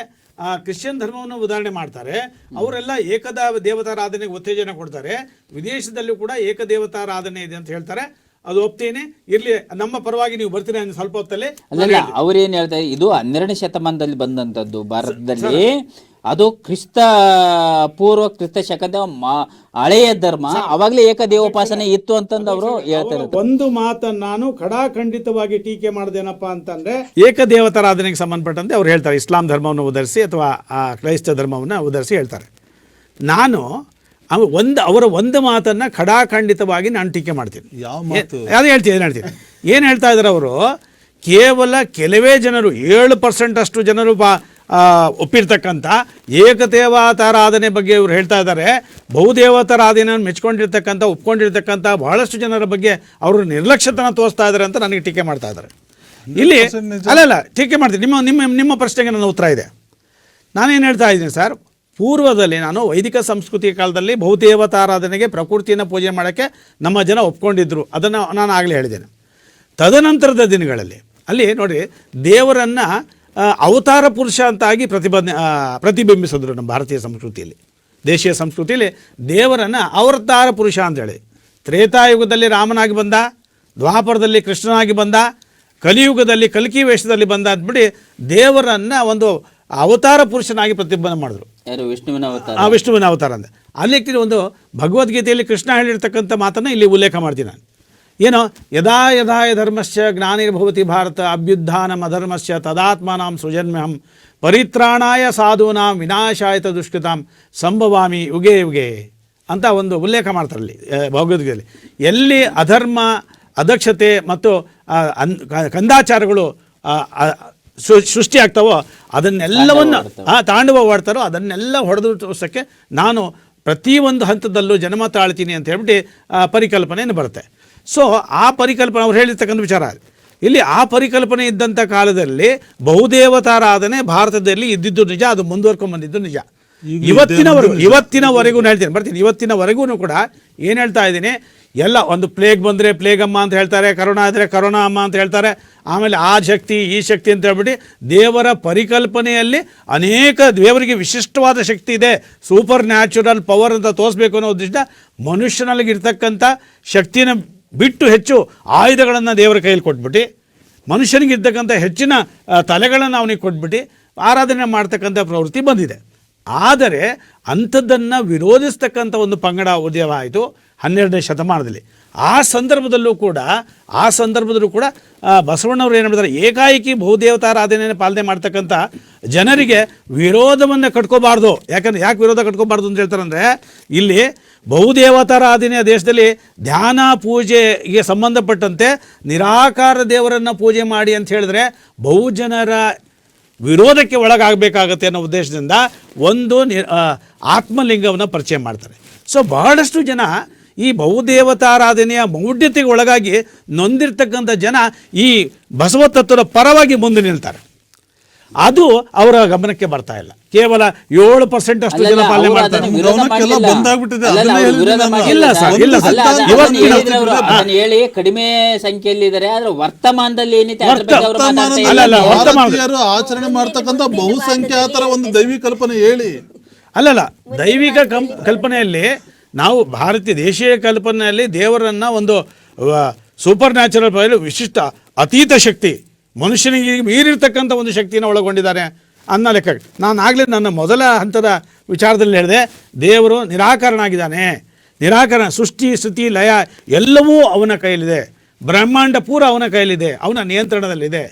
C: ಕ್ರಿಶ್ಚಿಯನ್ ಧರ್ಮವನ್ನು ಉದಾಹರಣೆ ಮಾಡ್ತಾರೆ. ಅವರೆಲ್ಲ ಏಕದ ದೇವತಾರಾಧನೆಗೆ ಉತ್ತೇಜನ ಕೊಡ್ತಾರೆ. ವಿದೇಶದಲ್ಲೂ ಕೂಡ ಏಕದೇವತಾರಾಧನೆ ಇದೆ ಅಂತ ಹೇಳ್ತಾರೆ. ಅದು ಒಪ್ತೀನಿ. ಇರ್ಲಿ ನಮ್ಮ ಪರವಾಗಿ ನೀವು ಬರ್ತೀರಾ ಸ್ವಲ್ಪ ಹೊತ್ತಲ್ಲಿ?
A: ಅಲ್ಲಲ್ಲ ಅವ್ರೇನ್ ಹೇಳ್ತಾರೆ? ಇದು ಹನ್ನೆರಡನೇ ಶತಮಾನದಲ್ಲಿ ಬಂದಂತದ್ದು ಭಾರತದಲ್ಲಿ ಅದು ಕ್ರಿಸ್ತ ಪೂರ್ವ ಕ್ರಿಸ್ತ ಶಕದ ಮಾ- ಹಳೆಯ ಧರ್ಮ. ಅವಾಗ್ಲೇ ಏಕದೇವೋಪಾಸನೆ ಇತ್ತು ಅಂತಂದು ಅವರು ಹೇಳ್ತಾರೆ
C: ಒಂದು ಮಾತನ್ನು ನಾನು ಖಡಾಖಂಡಿತವಾಗಿ ಟೀಕೆ ಮಾಡ್ದೇನಪ್ಪ ಅಂತಂದ್ರೆ ಏಕದೇವತಾರಾಧನೆಗೆ ಸಂಬಂಧಪಟ್ಟಂತೆ ಅವ್ರು ಹೇಳ್ತಾರೆ ಇಸ್ಲಾಂ ಧರ್ಮವನ್ನು ಉದರಿಸಿ ಅಥವಾ ಆ ಕ್ರೈಸ್ತ ಧರ್ಮವನ್ನು ಉದರಿಸಿ ಹೇಳ್ತಾರೆ. ನಾನು ಒಂದು ಅವರ ಒಂದು ಮಾತನ್ನ ಖಡಾಖಂಡಿತವಾಗಿ ನಾನು ಟೀಕೆ ಮಾಡ್ತೀನಿ.
B: ಯಾವ ಮಾತು?
C: ಅದೇ ಹೇಳ್ತೀನಿ ಏನು ಹೇಳ್ತೀನಿ. ಏನು ಹೇಳ್ತಾ ಇದ್ದಾರೆ ಅವರು? ಕೇವಲ ಕೆಲವೇ ಜನರು ಏಳು ಪರ್ಸೆಂಟ್ ಅಷ್ಟು ಜನರು ಬಾ ಒಪ್ಪಿರ್ತಕ್ಕಂಥ ಏಕದೇವತಾರಾಧನೆ ಬಗ್ಗೆ ಇವರು ಹೇಳ್ತಾ ಇದ್ದಾರೆ. ಬಹುದೇವತಾರಾಧನೆಯನ್ನು ಮೆಚ್ಕೊಂಡಿರ್ತಕ್ಕಂಥ ಒಪ್ಕೊಂಡಿರ್ತಕ್ಕಂಥ ಬಹಳಷ್ಟು ಜನರ ಬಗ್ಗೆ ಅವರು ನಿರ್ಲಕ್ಷ್ಯತನ ತೋರಿಸ್ತಾ ಇದ್ದಾರೆ ಅಂತ ನನಗೆ ಟೀಕೆ ಮಾಡ್ತಾ ಇದ್ದಾರೆ. ಇಲ್ಲಿ ಅಲ್ಲ ಅಲ್ಲ ಟೀಕೆ ಮಾಡ್ತೀನಿ. ನಿಮ್ಮ ನಿಮ್ಮ ನಿಮ್ಮ ಪ್ರಶ್ನೆಗೆ ನನ್ನ ಉತ್ತರ ಇದೆ. ನಾನೇನು ಹೇಳ್ತಾ ಇದ್ದೀನಿ ಸರ್ ಪೂರ್ವದಲ್ಲಿ ನಾನು ವೈದಿಕ ಸಂಸ್ಕೃತಿ ಕಾಲದಲ್ಲಿ ಬಹುದೇವತಾರಾಧನೆಗೆ ಪ್ರಕೃತಿಯನ್ನು ಪೂಜೆ ಮಾಡೋಕ್ಕೆ ನಮ್ಮ ಜನ ಒಪ್ಕೊಂಡಿದ್ದರು ಅದನ್ನು ನಾನು ಆಗಲೇ ಹೇಳಿದ್ದೇನೆ. ತದನಂತರದ ದಿನಗಳಲ್ಲಿ ಅಲ್ಲಿ ನೋಡಿ ದೇವರನ್ನು ಅವತಾರ ಪುರುಷ ಅಂತಾಗಿ ಪ್ರತಿಬಂಧ ಪ್ರತಿಬಿಂಬಿಸಿದ್ರು ನಮ್ಮ ಭಾರತೀಯ ಸಂಸ್ಕೃತಿಯಲ್ಲಿ. ದೇಶೀಯ ಸಂಸ್ಕೃತಿಯಲ್ಲಿ ದೇವರನ್ನು ಅವತಾರ ಪುರುಷ ಅಂತೇಳಿ ತ್ರೇತಾಯುಗದಲ್ಲಿ ರಾಮನಾಗಿ ಬಂದ ದ್ವಾಪರದಲ್ಲಿ ಕೃಷ್ಣನಾಗಿ ಬಂದ ಕಲಿಯುಗದಲ್ಲಿ ಕಲ್ಕಿ ವೇಷದಲ್ಲಿ ಬಂದ ಅಂದ್ಬಿಡಿ ದೇವರನ್ನು ಒಂದು ಅವತಾರ ಪುರುಷನಾಗಿ ಪ್ರತಿಬಂಧ ಮಾಡಿದ್ರು.
A: ವಿಷ್ಣುವಿನ ಅವತಾರ?
C: ಆ ವಿಷ್ಣುವಿನ ಅವತಾರ ಅಂದೆ. ಅಲ್ಲಿ ಒಂದು ಭಗವದ್ಗೀತೆಯಲ್ಲಿ ಕೃಷ್ಣ ಹೇಳಿರ್ತಕ್ಕಂಥ ಮಾತನ್ನು ಇಲ್ಲಿ ಉಲ್ಲೇಖ ಮಾಡ್ತೀನಿ ನಾನು. ಏನೋ ಯದಾ ಯದಾ ಧರ್ಮಶ್ಚ ಧರ್ಮಸ್ಯ ಜ್ಞಾನಿರ್ಭವತಿ ಭಾರತ ಅಭ್ಯುತ್ಥಾನಂ ಅಧರ್ಮಸ್ಯ ತದಾತ್ಮನಾಂ ಸೃಜನ್ಮ್ಯಹಂ ಪರಿತ್ರಾಣಾಯ ಸಾಧೂನಾಂ ವಿನಾಶಾಯತ ದುಷ್ಕೃತಾಂ ಸಂಭವಾಮಿ ಯುಗೆ ಯುಗೆ ಅಂತ ಒಂದು ಉಲ್ಲೇಖ ಮಾಡ್ತಾರಲ್ಲಿ ಅಲ್ಲಿ ಭಗವದ್ಗೀತೆಯಲ್ಲಿ. ಎಲ್ಲಿ ಅಧರ್ಮ ಅದಕ್ಷತೆ ಮತ್ತು ಅನ್- ಕಂದಾಚಾರಗಳು ಸೃಷ್ಟಿಯಾಗ್ತಾವೋ ಅದನ್ನೆಲ್ಲವನ್ನು ಆ ತಾಂಡವವಾಡ್ತಾರೋ ಅದನ್ನೆಲ್ಲ ಹೊಡೆದು ತೋರ್ಸೋಕ್ಕೆ ನಾನು ಪ್ರತಿಯೊಂದು ಹಂತದಲ್ಲೂ ಜನ್ಮ ತಾಳ್ತೀನಿ ಅಂತ ಹೇಳ್ಬಿಟ್ಟು ಪರಿಕಲ್ಪನೆಯನ್ನು ಬರುತ್ತೆ. ಸೊ ಆ ಪರಿಕಲ್ಪನೆ ಅವ್ರು ಹೇಳಿರ್ತಕ್ಕಂಥ ವಿಚಾರ ಇಲ್ಲಿ ಆ ಪರಿಕಲ್ಪನೆ ಇದ್ದಂಥ ಕಾಲದಲ್ಲಿ ಬಹುದೇವತಾರಾಧನೆ ಭಾರತದಲ್ಲಿ ಇದ್ದಿದ್ದು ನಿಜ ಅದು ಮುಂದುವರ್ಕೊಂಡು ಬಂದಿದ್ದು ನಿಜ. ಇವತ್ತಿನವರೆಗೂ ಇವತ್ತಿನವರೆಗೂ ಹೇಳ್ತೀನಿ ಬರ್ತೀನಿ ಇವತ್ತಿನವರೆಗೂ ಕೂಡ ಏನು ಹೇಳ್ತಾ ಇದ್ದೀನಿ ಎಲ್ಲ ಒಂದು ಪ್ಲೇಗ್ ಬಂದರೆ ಪ್ಲೇಗ್ ಅಮ್ಮ ಅಂತ ಹೇಳ್ತಾರೆ ಕರೋನಾ ಆದರೆ ಕರೋನಾ ಅಮ್ಮ ಅಂತ ಹೇಳ್ತಾರೆ ಆಮೇಲೆ ಆ ಶಕ್ತಿ ಈ ಶಕ್ತಿ ಅಂತ ಹೇಳ್ಬಿಟ್ಟು ದೇವರ ಪರಿಕಲ್ಪನೆಯಲ್ಲಿ ಅನೇಕ ದೇವರಿಗೆ ವಿಶಿಷ್ಟವಾದ ಶಕ್ತಿ ಇದೆ. ಸೂಪರ್ ನ್ಯಾಚುರಲ್ ಪವರ್ ಅಂತ ತೋರಿಸ್ಬೇಕು ಅನ್ನೋ ಉದ್ದೇಶ ಮನುಷ್ಯನಲ್ಲಿ ಇರ್ತಕ್ಕಂಥ ಶಕ್ತಿನ ಬಿಟ್ಟು ಹೆಚ್ಚು ಆಯುಧಗಳನ್ನು ದೇವರ ಕೈಯಲ್ಲಿ ಕೊಟ್ಬಿಟ್ಟು ಮನುಷ್ಯನಿಗೆ ಇರ್ತಕ್ಕಂಥ ಹೆಚ್ಚಿನ ತಲೆಗಳನ್ನು ಅವನಿಗೆ ಕೊಟ್ಬಿಟ್ಟು, ಆರಾಧನೆ ಮಾಡ್ತಕ್ಕಂಥ ಪ್ರವೃತ್ತಿ ಬಂದಿದೆ. ಆದರೆ ಅಂಥದ್ದನ್ನು ವಿರೋಧಿಸ್ತಕ್ಕಂಥ ಒಂದು ಪಂಗಡ ಉದಯವಾಯಿತು ಹನ್ನೆರಡನೇ ಶತಮಾನದಲ್ಲಿ. ಆ ಸಂದರ್ಭದಲ್ಲೂ ಕೂಡ, ಆ ಸಂದರ್ಭದಲ್ಲೂ ಕೂಡ ಬಸವಣ್ಣವರು ಏನು ಮಾಡ್ತಾರೆ ಏಕಾಏಕಿ ಬಹುದೇವತಾರಾಧನೆಯನ್ನು ಪಾಲನೆ ಮಾಡ್ತಕ್ಕಂಥ ಜನರಿಗೆ ವಿರೋಧವನ್ನು ಕಟ್ಕೋಬಾರ್ದು. ಯಾಕಂದ್ರೆ ಯಾಕೆ ವಿರೋಧ ಕಟ್ಕೋಬಾರ್ದು ಅಂತ ಹೇಳ್ತಾರಂದರೆ, ಇಲ್ಲಿ ಬಹುದೇವತಾರಾಧನೆಯ ದೇಶದಲ್ಲಿ ಧ್ಯಾನ ಪೂಜೆಗೆ ಸಂಬಂಧಪಟ್ಟಂತೆ ನಿರಾಕಾರ ದೇವರನ್ನು ಪೂಜೆ ಮಾಡಿ ಅಂತ ಹೇಳಿದ್ರೆ ಬಹುಜನರ ವಿರೋಧಕ್ಕೆ ಒಳಗಾಗಬೇಕಾಗತ್ತೆ ಅನ್ನೋ ಉದ್ದೇಶದಿಂದ ಒಂದು ನಿ ಆತ್ಮಲಿಂಗವನ್ನು ಪರಿಚಯ ಮಾಡ್ತಾರೆ. ಸೊ ಬಹಳಷ್ಟು ಜನ ಈ ಬಹುದೇವತಾರಾಧನೆಯ ಮೌಢ್ಯತೆಗೆ ಒಳಗಾಗಿ ನೊಂದಿರ್ತಕ್ಕಂಥ ಜನ ಈ ಬಸವ ತತ್ವದ ಪರವಾಗಿ ಮುಂದೆ ನಿಲ್ತಾರೆ. ಅದು ಅವರ ಗಮನಕ್ಕೆ ಬರ್ತಾ ಇಲ್ಲ ಕೇವಲ ಏಳು ಪರ್ಸೆಂಟ್ ಅಷ್ಟು ಜನ ಪಾಲನೆ ಮಾಡ್ತಾರೆ. ಇಲ್ಲ ಸರ್, ಇಲ್ಲ ಸರ್. ಇವತ್ತಿನ-
A: ಹೇಳಿದ್ರು ಹೇಳಿ ಕಡಿಮೆ ಸಂಖ್ಯೆಯಲ್ಲಿ ಇದ್ದಾರೆ ಆದ್ರೆ ವರ್ತಮಾನದಲ್ಲಿ ಏನಿದೆ ಅದ್ರ ಬಗ್ಗೆ
B: ವರ್ತಮಾನದಲ್ಲಿ
C: ಅಲ್ಲ, ಅಲ್ಲ,
A: ಇಲ್ಲ.
C: ವರ್ತಮಾನ-
B: ಆಚರಣೆ ಮಾಡ್ತಕ್ಕಂಥ ಬಹುಸಂಖ್ಯಾತರ ಒಂದು ದೈವಿ ಕಲ್ಪನೆ ಹೇಳಿ
C: ಅಲ್ಲಲ್ಲ ದೈವಿಕ ಕಲ್ಪನೆಯಲ್ಲಿ ನಾವು ಭಾರತೀಯ ದೇಶೀಯ ಕಲ್ಪನೆಯಲ್ಲಿ ದೇವರನ್ನ ಒಂದು ಸೂಪರ್ ನ್ಯಾಚುರಲ್ ವಿಶಿಷ್ಟ ಅತೀತ ಶಕ್ತಿ ಮನುಷ್ಯನಿಗೆ ಮೀರಿರ್ತಕ್ಕಂಥ ಒಂದು ಶಕ್ತಿಯನ್ನು ಒಳಗೊಂಡಿದ್ದಾರೆ ಅನ್ನೋ ಲೆಕ್ಕ. ನಾನು ಆಗಲೇ ನನ್ನ ಮೊದಲ ಹಂತದ ವಿಚಾರದಲ್ಲಿ ಹೇಳಿದೆ, ದೇವರು ನಿರಾಕರಣಾಗಿದ್ದಾನೆ ನಿರಾಕರಣ, ಸೃಷ್ಟಿ ಸ್ಥಿತಿ ಲಯ ಎಲ್ಲವೂ ಅವನ ಕೈಯಲ್ಲಿದೆ. ಬ್ರಹ್ಮಾಂಡ ಪೂರ ಅವನ ಕೈಯಲ್ಲಿದೆ. ಅವನ ನಿಯಂತ್ರಣದಲ್ಲಿದೆ.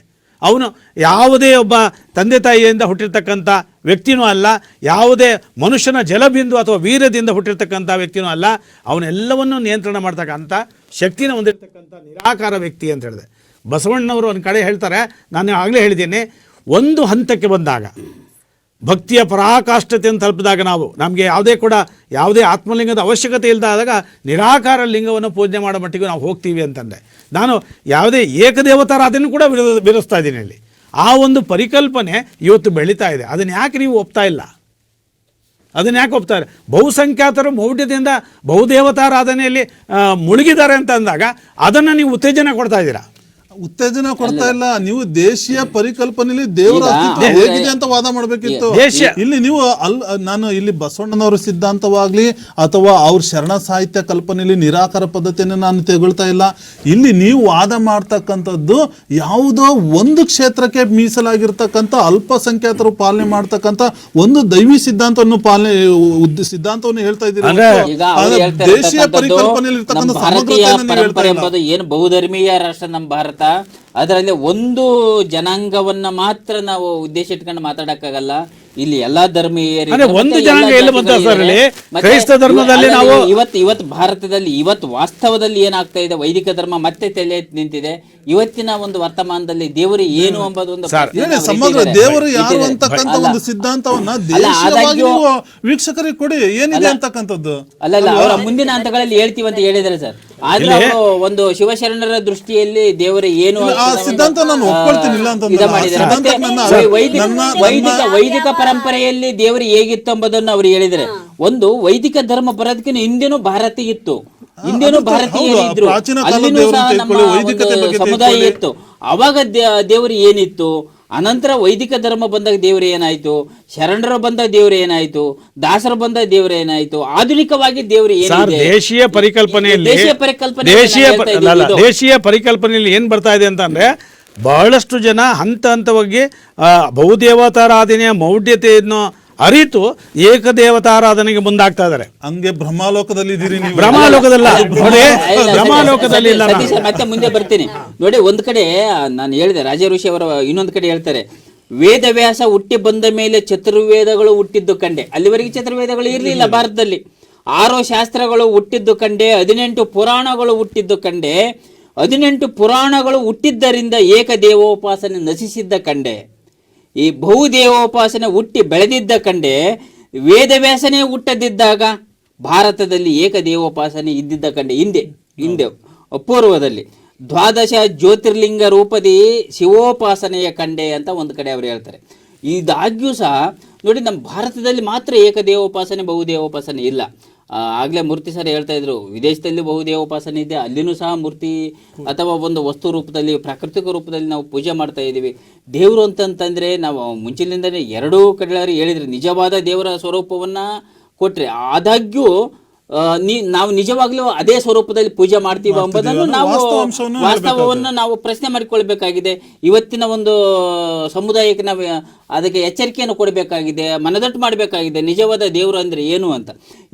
C: ಅವನು ಯಾವುದೇ ಒಬ್ಬ ತಂದೆ ತಾಯಿಯಿಂದ ಹುಟ್ಟಿರ್ತಕ್ಕಂಥ ವ್ಯಕ್ತಿನೂ ಅಲ್ಲ, ಯಾವುದೇ ಮನುಷ್ಯನ ಜಲಬಿಂದು ಅಥವಾ ವೀರ್ಯದಿಂದ ಹುಟ್ಟಿರ್ತಕ್ಕಂಥ ವ್ಯಕ್ತಿನೂ ಅಲ್ಲ. ಅವನೆಲ್ಲವನ್ನು ನಿಯಂತ್ರಣ ಮಾಡ್ತಕ್ಕಂಥ ಶಕ್ತಿನ ಹೊಂದಿರತಕ್ಕಂಥ ನಿರಾಕಾರ ವ್ಯಕ್ತಿ ಅಂತ ಹೇಳಿದೆ. ಬಸವಣ್ಣವರು ಒಂದು ಕಡೆ ಹೇಳ್ತಾರೆ, ನಾನು ಆಗಲೇ ಹೇಳಿದ್ದೀನಿ, ಒಂದು ಹಂತಕ್ಕೆ ಬಂದಾಗ, ಭಕ್ತಿಯ ಪರಾಕಾಷ್ಠತೆಯನ್ನು ತಲುಪಿದಾಗ ನಾವು, ನಮಗೆ ಯಾವುದೇ ಕೂಡ ಯಾವುದೇ ಆತ್ಮಲಿಂಗದ ಅವಶ್ಯಕತೆ ಇಲ್ಲದಾದಾಗ ನಿರಾಕಾರ ಲಿಂಗವನ್ನು ಪೂಜೆ ಮಾಡೋ ಮಟ್ಟಿಗೆ ನಾವು ಹೋಗ್ತೀವಿ ಅಂತಂದರೆ ನಾನು ಯಾವುದೇ ಏಕದೇವತಾರಾಧನೆ ಕೂಡ ವಿರೋಧ, ವಿರೋಧಿಸ್ತಾ ಇದ್ದೀನಿ ಇಲ್ಲಿ. ಆ ಒಂದು ಪರಿಕಲ್ಪನೆ ಇವತ್ತು ಬೆಳೀತಾ ಇದೆ. ಅದನ್ನು ಯಾಕೆ ನೀವು ಒಪ್ತಾ ಇಲ್ಲ? ಅದನ್ನು ಯಾಕೆ ಒಪ್ತಾರೆ ಬಹುಸಂಖ್ಯಾತರು ಮೌಢ್ಯದಿಂದ ಬಹುದೇವತಾರಾಧನೆಯಲ್ಲಿ ಮುಳುಗಿದ್ದಾರೆ ಅಂತ ಅಂದಾಗ ಅದನ್ನು ನೀವು ಉತ್ತೇಜನ ಕೊಡ್ತಾ ಇದ್ದೀರಾ?
B: ಉತ್ತೇಜನ ಕೊಡ್ತಾ ಇಲ್ಲ. ನೀವು ದೇಶೀಯ ಪರಿಕಲ್ಪನೆಯಲ್ಲಿ ದೇವರ ಅಸ್ತಿತ್ವ ಹೇಗಿದೆ ಅಂತ ವಾದ ಮಾಡಬೇಕಿತ್ತು. ಇಲ್ಲಿ ನೀವು ಅಲ್ ನಾನು ಇಲ್ಲಿ ಬಸವಣ್ಣನವರ ಸಿದ್ಧಾಂತವಾಗ್ಲಿ ಅಥವಾ ಅವ್ರ ಶರಣ ಸಾಹಿತ್ಯ ಕಲ್ಪನೆಯಲ್ಲಿ ನಿರಾಕಾರ ಪದ್ಧತಿಯನ್ನು ನಾನು ತೆಗೊಳ್ತಾ ಇಲ್ಲ. ಇಲ್ಲಿ ನೀವು ವಾದ ಮಾಡ್ತಕ್ಕಂಥದ್ದು ಯಾವುದೋ ಒಂದು ಕ್ಷೇತ್ರಕ್ಕೆ ಮೀಸಲಾಗಿರ್ತಕ್ಕಂಥ ಅಲ್ಪಸಂಖ್ಯಾತರು ಪಾಲನೆ ಮಾಡ್ತಕ್ಕಂಥ ಒಂದು ದೈವಿ ಸಿದ್ಧಾಂತವನ್ನು ಪಾಲನೆ ಸಿದ್ಧಾಂತವನ್ನು ಹೇಳ್ತಾ ಇದ್ದೀರಿ ದೇಶೀಯ ಪರಿಕಲ್ಪನೆಯಲ್ಲಿ ಸಮಗ್ರತೆಯನ್ನು ಹೇಳ್ತಾ ಇಲ್ಲ.
A: ಏನು ಬಹುಧರ್ಮೀಯ ರಾಷ್ಟ್ರ ನಮ್ಮ ಭಾರತ ಅದರಲ್ಲಿ ಒಂದು ಜನಾಂಗವನ್ನ ಮಾತ್ರ ನಾವು ಉದ್ದೇಶ ಇಟ್ಕೊಂಡು ಮಾತಾಡಕ್ಕಾಗಲ್ಲ. ಇಲ್ಲಿ ಎಲ್ಲಾ ಧರ್ಮೀಯರು
C: ಅಂದ್ರೆ ಒಂದು ಜನಾಂಗ
A: ಎಲ್ಲಾ
C: ಬಂತ ಸರ್ ಇಲ್ಲಿ?
A: ಇದ್ದಾರೆ.
C: ಕ್ರೈಸ್ತ ಧರ್ಮದಲ್ಲಿ ನಾವು-
A: ಇವತ್ತು ಇವತ್ತು ಭಾರತದಲ್ಲಿ ಇವತ್ತು ವಾಸ್ತವದಲ್ಲಿ ಏನಾಗ್ತಾ ಇದೆ ವೈದಿಕ ಧರ್ಮ ಮತ್ತೆ ತಲೆ ನಿಂತಿದೆ. ಇವತ್ತಿನ ಒಂದು ವರ್ತಮಾನದಲ್ಲಿ ದೇವರು ಏನು ಎಂಬುದು ಒಂದು ಪ್ರಶ್ನೆನ
B: ಹೇಳಿ
A: ಅವ್ರು
B: ಸಮಗ್ರ ದೇವರು ಯಾರು ಒಂದು ಸಿದ್ಧಾಂತವನ್ನ
A: ಅಲ್ಲ,
B: ವೀಕ್ಷಕರಿಗೆ ಕೊಡಿ ಏನಿದೆ ಅಂತಕ್ಕಂಥದ್ದು?
A: ಅಲ್ಲ ಅವರ ಮುಂದಿನ ಹಂತಗಳಲ್ಲಿ ಹೇಳ್ತೀವಿ ಅಂತ ಹೇಳಿದ್ದಾರೆ ಸರ್. ಆದ್ರೆ ಒಂದು ಶಿವಶರಣರ ದೃಷ್ಟಿಯಲ್ಲಿ ದೇವರ ಏನು
B: ಆ
A: ಅಂತ
B: ಸಿದ್ಧಾಂತ ನಾನು ಒಪ್ಕೊಳ್ತೀನಿ, ಇಲ್ಲ.
A: ಇದು ಮಾಡಿದ್ದಾರೆ. ಮತ್ತೆ ವೈ- ವೈದಿಕ ವೈದಿಕ ವೈದಿಕ ಪರಂಪರೆಯಲ್ಲಿ ದೇವರು ಹೇಗಿತ್ತು ಎಂಬುದನ್ನು ಅವರು ಹೇಳಿದರೆ ಒಂದು ವೈದಿಕ ಧರ್ಮ ಬರೋದಕ್ಕಿಂತ ಹಿಂದೆನೂ ಭಾರತ ಇತ್ತು. ಹಿಂದೆನೂ
B: ಅದು
A: ಭಾರತೀಯರು
B: ಹೌದು,
A: ಇದ್ರು.
B: ಪ್ರಾಚೀನ
A: ಅಲ್ಲಿನೂ ಸಹ ನಮ್ಮ
B: ವೈದಿಕತೆ
A: ಒಂದು
B: ಬಗ್ಗೆ
A: ಸಮುದಾಯ ಇತ್ತು. ಅವಾಗ ದೇವರು ಏನಿತ್ತು? ಅನಂತರ ವೈದಿಕ ಧರ್ಮ ಬಂದಾಗ ದೇವರು ಏನಾಯಿತು? ಶರಣರು ಬಂದ ದೇವರು ಏನಾಯಿತು? ದಾಸರು ಬಂದ ದೇವರು ಏನಾಯಿತು? ಆಧುನಿಕವಾಗಿ ದೇವರು
C: ದೇಶೀಯ ಪರಿಕಲ್ಪನೆಯಲ್ಲಿ
A: ದೇಶೀಯ ಪರಿಕಲ್ಪನೆ
C: ದೇಶೀಯ ಪರಿಕಲ್ಪನೆಯಲ್ಲಿ ಏನು ಬರ್ತಾ ಇದೆ ಅಂತಂದ್ರೆ ಬಹಳಷ್ಟು ಜನ ಹಂತ ಹಂತವಾಗಿ ಬಹುದೇವತಾರಾಧನೆಯ ಮೌಢ್ಯತೆಯನ್ನು ಅರಿತು ಏಕದೇವತಾರಾಧನೆಗೆ ಮುಂದಾಗ್ತಾ ಇದಾರೆ
B: ಹಂಗೆ ಬ್ರಹ್ಮಾಲೋಕದಲ್ಲಿ ಇದ್ದೀರಿ ನೀವು.
C: ಬ್ರಹ್ಮಾಲೋಕದಲ್ಲ. ನೋಡಿ
A: ಇಲ್ಲ,
C: ಬ್ರಹ್ಮಾಲೋಕದಲ್ಲಿ ಇಲ್ಲ
A: ಸತೀಶ್
C: ನಾನು.
A: ಮತ್ತೆ ಮುಂದೆ ಬರ್ತೀನಿ. ನೋಡಿ ಒಂದ್ ಕಡೆ ನಾನು ಹೇಳಿದೆ ರಾಜ ಋಷಿ ಅವರ ಇನ್ನೊಂದ್ ಕಡೆ ಹೇಳ್ತಾರೆ ವೇದವ್ಯಾಸ ಹುಟ್ಟಿ ಬಂದ ಮೇಲೆ ಚತುರ್ವೇದಗಳು ಹುಟ್ಟಿದ್ದು ಕಂಡೆ. ಅಲ್ಲಿವರೆಗೆ ಚತುರ್ವೇದಗಳು ಇರಲಿಲ್ಲ ಭಾರತದಲ್ಲಿ. ಆರು ಶಾಸ್ತ್ರಗಳು ಹುಟ್ಟಿದ್ದು ಕಂಡೆ ಹದಿನೆಂಟು ಪುರಾಣಗಳು ಹುಟ್ಟಿದ್ದು ಕಂಡೆ. ಹದಿನೆಂಟು ಪುರಾಣಗಳು ಹುಟ್ಟಿದ್ದರಿಂದ ಏಕದೇವೋಪಾಸನೆ ನಶಿಸಿದ್ದ ಕಂಡೆ. ಈ ಬಹುದೇವೋಪಾಸನೆ ಹುಟ್ಟಿ ಬೆಳೆದಿದ್ದ ಕಂಡೆ ವೇದವ್ಯಾಸನೆ ಹುಟ್ಟದಿದ್ದಾಗ ಭಾರತದಲ್ಲಿ ಏಕದೇವೋಪಾಸನೆ ಇದ್ದಿದ್ದ ಕಂಡೆ ಹಿಂದೆ ಹಿಂದೆ, ಅಪೂರ್ವದಲ್ಲಿ. ದ್ವಾದಶ ಜ್ಯೋತಿರ್ಲಿಂಗ ರೂಪದಿ ಶಿವೋಪಾಸನೆಯ ಕಂಡೆ ಅಂತ ಒಂದು ಕಡೆ ಅವರು ಹೇಳ್ತಾರೆ. ಇದಾಗ್ಯೂ ಸಹ ನೋಡಿ, ನಮ್ಮ ಭಾರತದಲ್ಲಿ ಮಾತ್ರ ಏಕದೇವೋಪಾಸನೆ, ಬಹುದೇವೋಪಾಸನೆ ಇಲ್ಲ. ಆಗ್ಲೇ ಮೂರ್ತಿ ಸರ್ ಹೇಳ್ತಾ ಇದ್ರು ವಿದೇಶದಲ್ಲಿ ಬಹುದೇವೋಪಾಸನೆ ಇದೆ ಅಲ್ಲಿನೂ ಸಹ ಮೂರ್ತಿ ಅಥವಾ ಒಂದು ವಸ್ತು ರೂಪದಲ್ಲಿ ಪ್ರಾಕೃತಿಕ ರೂಪದಲ್ಲಿ ನಾವು ಪೂಜೆ ಮಾಡ್ತಾ ಇದ್ದೀವಿ. ದೇವರು ಅಂತಂತಂದ್ರೆ ನಾವು ಮುಂಚಿನಿಂದಲೇ ಎರಡೂ ಕಡೆಯವರು ಹೇಳಿದ್ರೆ ನಿಜವಾದ ದೇವರ ಸ್ವರೂಪವನ್ನ ಕೊಟ್ರೆ ಆದಾಗ್ಯೂ ನೀ ನಾವು ನಿಜವಾಗ್ಲೂ ಅದೇ ಸ್ವರೂಪದಲ್ಲಿ ಪೂಜೆ ಮಾಡ್ತೀವಿ ಎಂಬುದನ್ನು ನಾವು ವಾಸ್ತವವನ್ನು ನಾವು ಪ್ರಶ್ನೆ ಮಾಡಿಕೊಳ್ಬೇಕಾಗಿದೆ. ಇವತ್ತಿನ ಒಂದು ಸಮುದಾಯಕ್ಕೆ ನಾವು ಅದಕ್ಕೆ ಎಚ್ಚರಿಕೆಯನ್ನು ಕೊಡಬೇಕಾಗಿದೆ, ಮನದಟ್ಟು ಮಾಡಬೇಕಾಗಿದೆ, ನಿಜವಾದ ದೇವರು ಅಂದರೆ ಏನು ಅಂತ.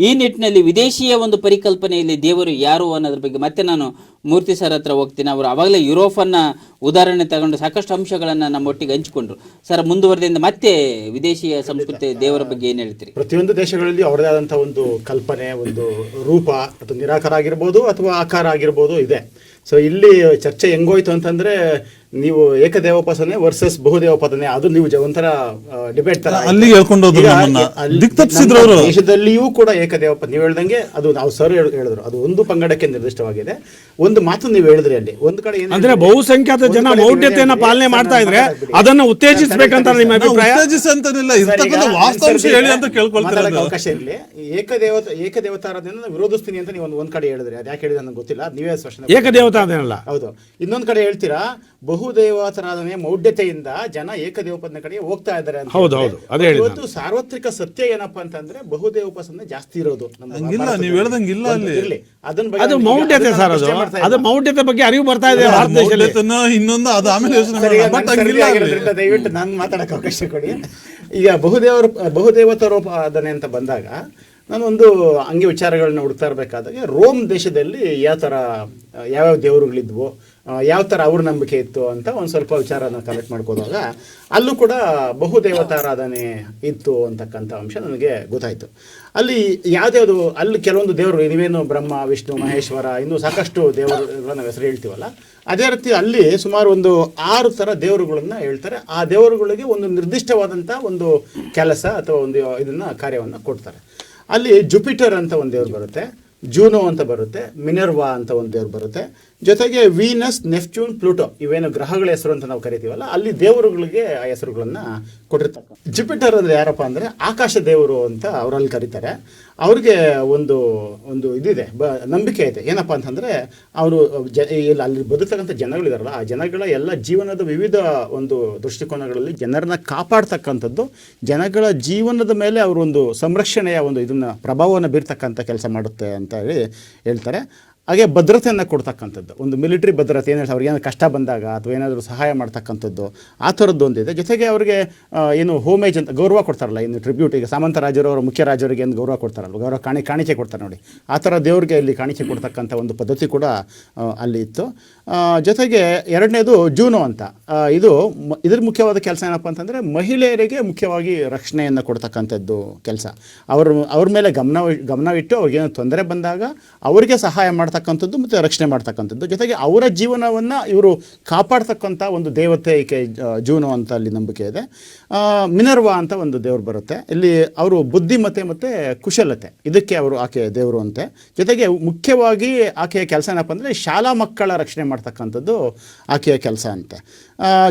A: ಈ ನಿಟ್ಟಿನಲ್ಲಿ ವಿದೇಶಿಯ ಒಂದು ಪರಿಕಲ್ಪನೆಯಲ್ಲಿ ದೇವರು ಯಾರು ಅನ್ನೋದ್ರ ಬಗ್ಗೆ ಮತ್ತೆ ನಾನು ಮೂರ್ತಿ ಸರ್ ಹತ್ರ ಹೋಗ್ತೀನಿ. ಅವರು ಆವಾಗಲೇ ಯುರೋಪನ್ನು ಉದಾಹರಣೆ ತಗೊಂಡು ಸಾಕಷ್ಟು ಅಂಶಗಳನ್ನು ನಮ್ಮೊಟ್ಟಿಗೆ ಹಂಚಿಕೊಂಡ್ರು. ಸರ್, ಮುಂದುವರೆದಿಂದ ಮತ್ತೆ ವಿದೇಶಿಯ ಸಂಸ್ಕೃತಿ ದೇವರ ಬಗ್ಗೆ ಏನು ಹೇಳ್ತೀರಿ?
D: ಪ್ರತಿಯೊಂದು ದೇಶಗಳಲ್ಲಿ ಅವರದೇ ಆದಂಥ ಒಂದು ಕಲ್ಪನೆ, ಒಂದು ರೂಪ ಅಥವಾ ನಿರಾಕಾರ ಆಗಿರ್ಬೋದು ಅಥವಾ ಆಕಾರ ಆಗಿರ್ಬೋದು ಇದೆ. ಸೊ ಇಲ್ಲಿ ಚರ್ಚೆ ಹೆಂಗೋಯ್ತು ಅಂತಂದ್ರೆ ನೀವು ಏಕದೇವೋಪಾಸನೆ ವರ್ಸಸ್ ಬಹುದೇವೋಪಾಸನೆ ಅದು ನೀವು ಜ- ಒಂಥರ ಡಿಬೇಟ್ ತರ.
B: ಅಲ್ಲಿಗೆ ಹೇಳ್ಕೊಂಡು.
D: ಅಲ್ಲಿ
B: ಅವ್ರು.
D: ದೇಶದಲ್ಲಿಯೂ ಕೂಡ ಏಕದೇವಪ್ಪ ನೀವು ಹೇಳ್ದಂಗೆ ಅದು ನಾವು ಸರ್ ಹೇಳಿದ್ರು. ಅದು ಒಂದು ಪಂಗಡಕ್ಕೆ ನಿರ್ದಿಷ್ಟವಾಗಿದೆ. ಒಂದು ಮಾತು ನೀವು ಹೇಳಿದ್ರಿ ಅಲ್ಲಿ. ಒಂದು ಕಡೆ
C: ಅಂದ್ರೆ ಬಹುಸಂಖ್ಯಾತ ಜನ ಮೌಢ್ಯತೆಯನ್ನ ಪಾಲನೆ ಮಾಡ್ತಾ ಇದ್ರೆ. ಅದನ್ನ ಉತ್ತೇಜಿಸಬೇಕಂತ ನಿಮ್ಮ ಅಭಿಪ್ರಾಯ?
B: ವಾಸ್ತವಾಂಶ ಹೇಳಿ ಅಂತ
D: ಅವಕಾಶ ಇರಲಿ. ಏಕದೇವತ ಏಕದೇವತಾರಾಧನೆ ವಿರೋಧಿಸ್ತೀನಿ ಅಂತ ನೀವು ಒಂದ್ ಕಡೆ ಹೇಳಿದ್ರಿ. ಅದು ಯಾಕೆ ಹೇಳಿದ್ರೆ ನನಗೆ ಗೊತ್ತಿಲ್ಲ. ನೀವೇ ಸ್ಪಷ್ಟ
C: ಏಕದೇವತಾ ಅದೇನಲ್ಲ
D: ಹೌದು. ಇನ್ನೊಂದ್ ಕಡೆ ಹೇಳ್ತೀರಾ? ಬಹುದೇವತಾರಾಧನೆ ಮೌಢ್ಯತೆಯಿಂದ ಜನ ಏಕದೇವಪದ ಕಡೆ ಹೋಗ್ತಾ ಇದ್ದಾರೆ ಅಂತ
C: ಹೌದು, ಹೌದು. ಅದೇ ಹೇಳಿದ್ದು
D: ಇವತ್ತು ಸಾರ್ವತ್ರಿಕ ಸತ್ಯ ಏನಪ್ಪಾ ಅಂತಂದ್ರೆ ಬಹುದೇವ ಉಪಾಸನೆ ಜಾಸ್ತಿ ಇರೋದು ನಮ್ಮ
B: ಹಂಗಿಲ್ಲ. ನೀವ್ ಹೇಳ್ದಂಗಿಲ್ಲ ಅಲ್ಲಿ.
D: ಇರ್ಲಿ. ಅದನ್ನ ಬಗ್ಗೆ
C: ಅದು
D: ನಾನು
C: ಮೌಢ್ಯತೆ ಸರ್ ಅದು
D: ಪ್ರಶ್ನೆ ಮಾಡ್ತಾ
C: ಅದು ಮೌಢ್ಯತೆ ಬಗ್ಗೆ ಅರಿವು ಬರ್ತಾ ಇದೆ ಭಾರತ ದೇಶದಲ್ಲಿ
B: ಮೌಢ್ಯತನ ಇನ್ನೊಂದು ಅದು ಆಮೇಲೆ ಯೋಚನೆ
D: ಸರಿ,
B: ಮಾಡೋಣ ಬಟ್
D: ಸರಿ
B: ಹಂಗಿಲ್ಲ ಅಲ್ಲಿ.
D: ಆಗಿರೋದ್ರಿಂದ ದಯವಿಟ್ಟು ನಾನು ಮಾತಾಡಕ್ಕೆ ಅವಕಾಶ ಕೊಡಿ ಈಗ ಬಹುದೇವರ ಬಹುದೇವತಾರೋಪಾದನೆ ಅಂತ ಬಂದಾಗ ನಾನು ಒಂದು ಅಂಗಿ ವಿಚಾರಗಳನ್ನ ಹುಡ್ತಾ ಇರಬೇಕಾದಾಗ ರೋಮ್ ದೇಶದಲ್ಲಿ ಯಾವ ಥರ ಯಾವ್ಯಾವ ದೇವರುಗಳಿದ್ವು ಆ, ಯಾವ ಥರ ಅವ್ರ ನಂಬಿಕೆ ಇತ್ತು ಅಂತ ಒಂದು ಸ್ವಲ್ಪ ವಿಚಾರನ ಕಲೆಕ್ಟ್ ಮಾಡ್ಕೋದಾಗ ಅಲ್ಲೂ ಕೂಡ ಬಹುದೇವತಾರಾಧನೆ ಇತ್ತು ಅಂತಕ್ಕಂಥ ಅಂಶ ನನಗೆ ಗೊತ್ತಾಯಿತು. ಅಲ್ಲಿ ಯಾವುದ್ಯಾವುದು, ಅಲ್ಲಿ ಕೆಲವೊಂದು ದೇವರು ನೀವೇನು ಬ್ರಹ್ಮ, ವಿಷ್ಣು, ಮಹೇಶ್ವರ, ಇನ್ನೂ ಸಾಕಷ್ಟು ದೇವರುಗಳನ್ನು ಹೆಸರು ಹೇಳ್ತೀವಲ್ಲ, ಅದೇ ರೀತಿ ಅಲ್ಲಿ ಸುಮಾರು ಒಂದು ಆರು ಥರ ದೇವರುಗಳನ್ನ ಹೇಳ್ತಾರೆ. ಆ ದೇವರುಗಳಿಗೆ ಒಂದು ನಿರ್ದಿಷ್ಟವಾದಂಥ ಒಂದು ಕೆಲಸ ಅಥವಾ ಒಂದು ಇದನ್ನು ಕಾರ್ಯವನ್ನು ಕೊಡ್ತಾರೆ. ಅಲ್ಲಿ ಜುಪಿಟರ್ ಅಂತ ಒಂದು ದೇವರು ಬರುತ್ತೆ, ಜೂನೋ ಅಂತ ಬರುತ್ತೆ, ಮಿನರ್ವಾ ಅಂತ ಒಂದು ದೇವ್ರು ಬರುತ್ತೆ ಜೊತೆಗೆ ವೀನಸ್ ನೆಫ್ಟ್ಯೂನ್ ಪ್ಲೂಟೋ ಇವೇನು ಗ್ರಹಗಳ ಹೆಸರು ಅಂತ ನಾವು ಕರಿತೀವಲ್ಲ, ಅಲ್ಲಿ ದೇವರುಗಳಿಗೆ ಆ ಹೆಸರುಗಳನ್ನ ಕೊಟ್ಟಿರ್ತಾರೆ ಜುಪಿಟರ್ ಅಂದ್ರೆ ಯಾರಪ್ಪ ಅಂದ್ರೆ ಆಕಾಶ ದೇವರು ಅಂತ ಅವರಲ್ಲಿ ಕರೀತಾರೆ. ಅವ್ರಿಗೆ ಒಂದು ಒಂದು ಇದಿದೆ, ಬ, ನಂಬಿಕೆ ಇದೆ. ಏನಪ್ಪ ಅಂತಂದ್ರೆ ಅವರು ಜ ಇಲ್ಲಿ ಅಲ್ಲಿ ಬದುಕ್ತಕ್ಕಂಥ ಜನಗಳಿದಾರಲ್ಲ, ಆ ಜನಗಳ ಎಲ್ಲ ಜೀವನದ ವಿವಿಧ ಒಂದು ದೃಷ್ಟಿಕೋನಗಳಲ್ಲಿ ಜನರನ್ನ ಕಾಪಾಡ್ತಕ್ಕಂಥದ್ದು, ಜನಗಳ ಜೀವನದ ಮೇಲೆ ಅವರೊಂದು ಸಂರಕ್ಷಣೆಯ ಒಂದು ಇದನ್ನ ಪ್ರಭಾವವನ್ನು ಬೀರ್ತಕ್ಕಂಥ ಕೆಲಸ ಮಾಡುತ್ತೆ ಅಂತ ಹೇಳಿ ಹೇಳ್ತಾರೆ. ಹಾಗೆ ಭದ್ರತೆಯನ್ನು ಕೊಡ್ತಕ್ಕಂಥದ್ದು. ಒಂದು ಮಿಲಿಟ್ರಿ ಭದ್ರತೆ, ಏನು ಅವ್ರಿಗೆ ಏನಾದ್ರು ಕಷ್ಟ ಬಂದಾಗ ಅಥವಾ ಏನಾದರೂ ಸಹಾಯ ಮಾಡ್ತಕ್ಕಂಥದ್ದು, ಆ ಥರದ್ದು ಒಂದಿದೆ. ಜೊತೆಗೆ ಅವರಿಗೆ ಏನು ಹೋಮೇಜ್ ಅಂತ ಗೌರವ ಕೊಡ್ತಾರಲ್ಲ, ಇನ್ನು ಟ್ರಿಬ್ಯೂಟ್ ಈಗ ಸಾಮಂತ ರಾಜರವರು ಮುಖ್ಯ ರಾಜರಿಗೆ ಏನು ಗೌರವ ಕೊಡ್ತಾರಲ್ಲ ಗೌರವ ಕಾಣಿ, ಕಾಣಿಕೆ ಕೊಡ್ತಾರೆ ನೋಡಿ. ಆ ಥರ ದೇವ್ರಿಗೆ ಇಲ್ಲಿ ಕಾಣಿಕೆ ಕೊಡ್ತಕ್ಕಂಥ ಒಂದು ಪದ್ಧತಿ ಕೂಡ ಅಲ್ಲಿ ಇತ್ತು. ಜೊತೆಗೆ ಎರಡನೇದು ಜೂನು ಅಂತ. ಇದು ಇದ್ರ ಮುಖ್ಯವಾದ ಕೆಲಸ ಏನಪ್ಪ ಅಂತಂದರೆ, ಮಹಿಳೆಯರಿಗೆ ಮುಖ್ಯವಾಗಿ ರಕ್ಷಣೆಯನ್ನು ಕೊಡ್ತಕ್ಕಂಥದ್ದು ಕೆಲಸ. ಅವ್ರ ಅವ್ರ ಮೇಲೆ ಗಮನ, ಗಮನವಿಟ್ಟು ಅವ್ರಿಗೇನು ತೊಂದರೆ ಬಂದಾಗ, ಅವರಿಗೆ ಸಹಾಯ ಮಾಡ್ತಕ್ಕಂಥದ್ದು ಮತ್ತು ರಕ್ಷಣೆ ಮಾಡ್ತಕ್ಕಂಥದ್ದು. ಜೊತೆಗೆ ಅವರ ಜೀವನವನ್ನು ಇವರು ಕಾಪಾಡ್ತಕ್ಕಂಥ ಒಂದು ದೇವತೆ ಈಕೆ ಜೀವನ ಅಂತ ಅಲ್ಲಿ ನಂಬಿಕೆ ಇದೆ. ಮಿನರ್ವ ಅಂತ ಒಂದು ದೇವ್ರು ಬರುತ್ತೆ. ಇಲ್ಲಿ ಅವರು ಬುದ್ಧಿಮತ್ತೆ ಮತ್ತು ಕುಶಲತೆ. ಇದಕ್ಕೆ ಅವರು ಆಕೆ ದೇವರು ಅಂತೆ. ಜೊತೆಗೆ ಮುಖ್ಯವಾಗಿ ಆಕೆಯ ಕೆಲಸ ಏನಪ್ಪ ಅಂದರೆ ಶಾಲಾ ಮಕ್ಕಳ ರಕ್ಷಣೆ ಮಾಡ್ತಕ್ಕಂಥದ್ದು ಆಕೆಯ ಕೆಲಸ ಅಂತೆ.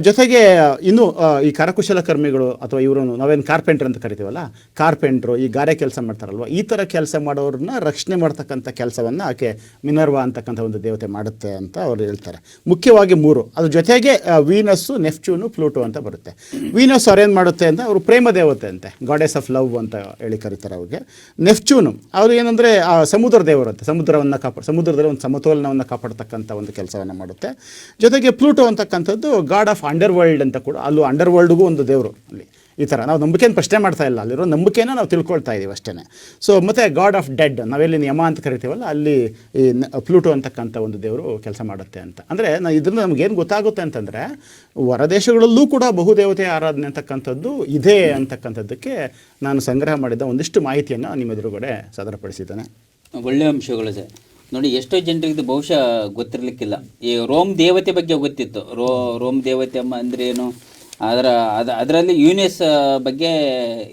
D: ಜೊತೆಗೆ, ಇನ್ನು ಈ ಕರಕುಶಲ ಕರ್ಮಿಗಳು ಅಥವಾ ಇವರನ್ನು ನಾವೇನು ಕಾರ್ಪೆಂಟ್ರ್ ಅಂತ ಕರಿತೀವಲ್ಲ, ಕಾರ್ಪೆಂಟ್ರು ಈ ಗಾರೆ ಕೆಲಸ ಮಾಡ್ತಾರಲ್ವ, ಈ ಥರ ಕೆಲಸ ಮಾಡೋರನ್ನ ರಕ್ಷಣೆ ಮಾಡ್ತಕ್ಕಂಥ ಕೆಲಸವನ್ನು ಆಕೆ ಮಿನರ್ವಾ ಅಂತಕ್ಕಂಥ ಒಂದು ದೇವತೆ ಮಾಡುತ್ತೆ ಅಂತ ಅವರು ಹೇಳ್ತಾರೆ. ಮುಖ್ಯವಾಗಿ ಮೂರು. ಅದ್ರ ಜೊತೆಗೆ ವೀನಸ್ಸು ನೆಫ್ಚೂನು ಪ್ಲೂಟೋ ಅಂತ ಬರುತ್ತೆ. ವೀನಸ್ ಅವ್ರೇನು ಮಾಡುತ್ತೆ ಅಂತ ಅವರು ಪ್ರೇಮ ದೇವತೆ ಅಂತೆ. ಗಾಡೆಸ್ ಆಫ್ ಲವ್ ಅಂತ ಹೇಳಿ ಕರೀತಾರೆ ಅವ್ರಿಗೆ. ನೆಫ್ಚೂನು ಅವರು ಏನಂದರೆ, ಆ, ಸಮುದ್ರ ದೇವರಂತೆ ಸಮುದ್ರವನ್ನು ಕಾಪಾಡ, ಸಮುದ್ರದಲ್ಲಿ ಒಂದು ಸಮತೋಲನವನ್ನು ಕಾಪಾಡ್ತಕ್ಕಂಥ ಒಂದು ಕೆಲಸವನ್ನು ಮಾಡುತ್ತೆ. ಜೊತೆಗೆ ಪ್ಲೂಟೋ ಅಂತಕ್ಕಂಥದ್ದು ಗಾಡ್ ಆಫ್ ಅಂಡರ್ ವರ್ಲ್ಡ್ ಅಂತ ಕೂಡ, ಅಲ್ಲೂ ಅಂಡರ್ ವರ್ಲ್ಡ್ಗೂ ಒಂದು ದೇವರು ಅಲ್ಲಿ. ಈ ಥರ. ನಾವು ನಂಬಿಕೆಯನ್ನು ಪ್ರಶ್ನೆ ಮಾಡ್ತಾ ಇಲ್ಲ. ಅಲ್ಲಿರೋ ನಂಬಿಕೆನ ನಾವು ತಿಳ್ಕೊಳ್ತಾ ಇದ್ದೀವಿ ಅಷ್ಟೇ ಸೊ ಮತ್ತು ಗಾಡ್ ಆಫ್ ಡೆಡ್ ನಾವೆಲ್ಲಿ ಯಮ ಅಂತ ಕರಿತೀವಲ್ಲ, ಅಲ್ಲಿ ಈ ಪ್ಲೂಟೋ ಅಂತಕ್ಕಂಥ ಒಂದು ದೇವರು ಕೆಲಸ ಮಾಡುತ್ತೆ ಅಂತ. ಅಂದರೆ, ನಾ, ಇದರಿಂದ ನಮಗೇನು ಗೊತ್ತಾಗುತ್ತೆ ಅಂತಂದರೆ ಹೊರದೇಶಗಳಲ್ಲೂ ಕೂಡ ಬಹುದೇವತೆ ಆರಾಧನೆ ಅಂತಕ್ಕಂಥದ್ದು ಇದೆ ಅಂತಕ್ಕಂಥದ್ದಕ್ಕೆ ನಾನು ಸಂಗ್ರಹ ಮಾಡಿದ ಒಂದಿಷ್ಟು ಮಾಹಿತಿಯನ್ನು ನಿಮ್ಮ ಎದುರುಗಡೆ ಸದರಪಡಿಸಿದ್ದಾನೆ.
A: ಒಳ್ಳೆ ಅಂಶಗಳಿದೆ ನೋಡಿ, ಎಷ್ಟೋ ಜನರಿಗೆ ಬಹುಶಃ ಗೊತ್ತಿರಲಿಕ್ಕಿಲ್ಲ. ಈ ರೋಮ್ ದೇವತೆ ಬಗ್ಗೆ ಗೊತ್ತಿತ್ತು. ರೋ, ರೋಮ್ ದೇವತೆ ಅಮ್ಮ ಅಂದ್ರೆ ಏನು? ಅದರ, ಅದ, ಅದರಲ್ಲಿ ಯೂನಿಯಸ್ ಬಗ್ಗೆ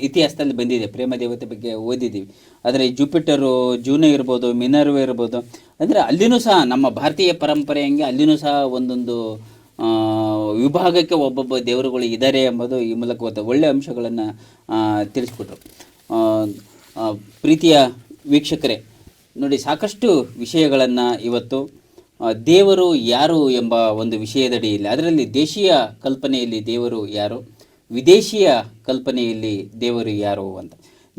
A: ಇತಿಹಾಸದಲ್ಲಿ ಬಂದಿದೆ. ಪ್ರೇಮ ದೇವತೆ ಬಗ್ಗೆ ಓದಿದ್ದೀವಿ. ಆದರೆ ಜುಪಿಟರು, ಜೂನೆ ಇರ್ಬೋದು, ಮಿನರ್ವೆ ಇರ್ಬೋದು, ಅಂದರೆ ಅಲ್ಲಿನೂ ಸಹ ನಮ್ಮ ಭಾರತೀಯ ಪರಂಪರೆ ಹಂಗೆ ಅಲ್ಲಿನೂ ಸಹ ಒಂದೊಂದು ವಿಭಾಗಕ್ಕೆ ಒಬ್ಬೊಬ್ಬ ದೇವರುಗಳು ಇದ್ದಾರೆ ಎಂಬುದು ಈ ಮೂಲಕ ಒಳ್ಳೆಯ ಅಂಶಗಳನ್ನು ತಿಳಿಸ್ಕೊಟ್ರು. ಪ್ರೀತಿಯ ವೀಕ್ಷಕರೇ, ನೋಡಿ ಸಾಕಷ್ಟು ವಿಷಯಗಳನ್ನು ಇವತ್ತು ದೇವರು ಯಾರು ಎಂಬ ಒಂದು ವಿಷಯದಡಿಯಲ್ಲಿ ಅದರಲ್ಲಿ ದೇಶೀಯ ಕಲ್ಪನೆಯಲ್ಲಿ ದೇವರು ಯಾರು? ವಿದೇಶಿಯ ಕಲ್ಪನೆಯಲ್ಲಿ ದೇವರು ಯಾರು ಅಂತ.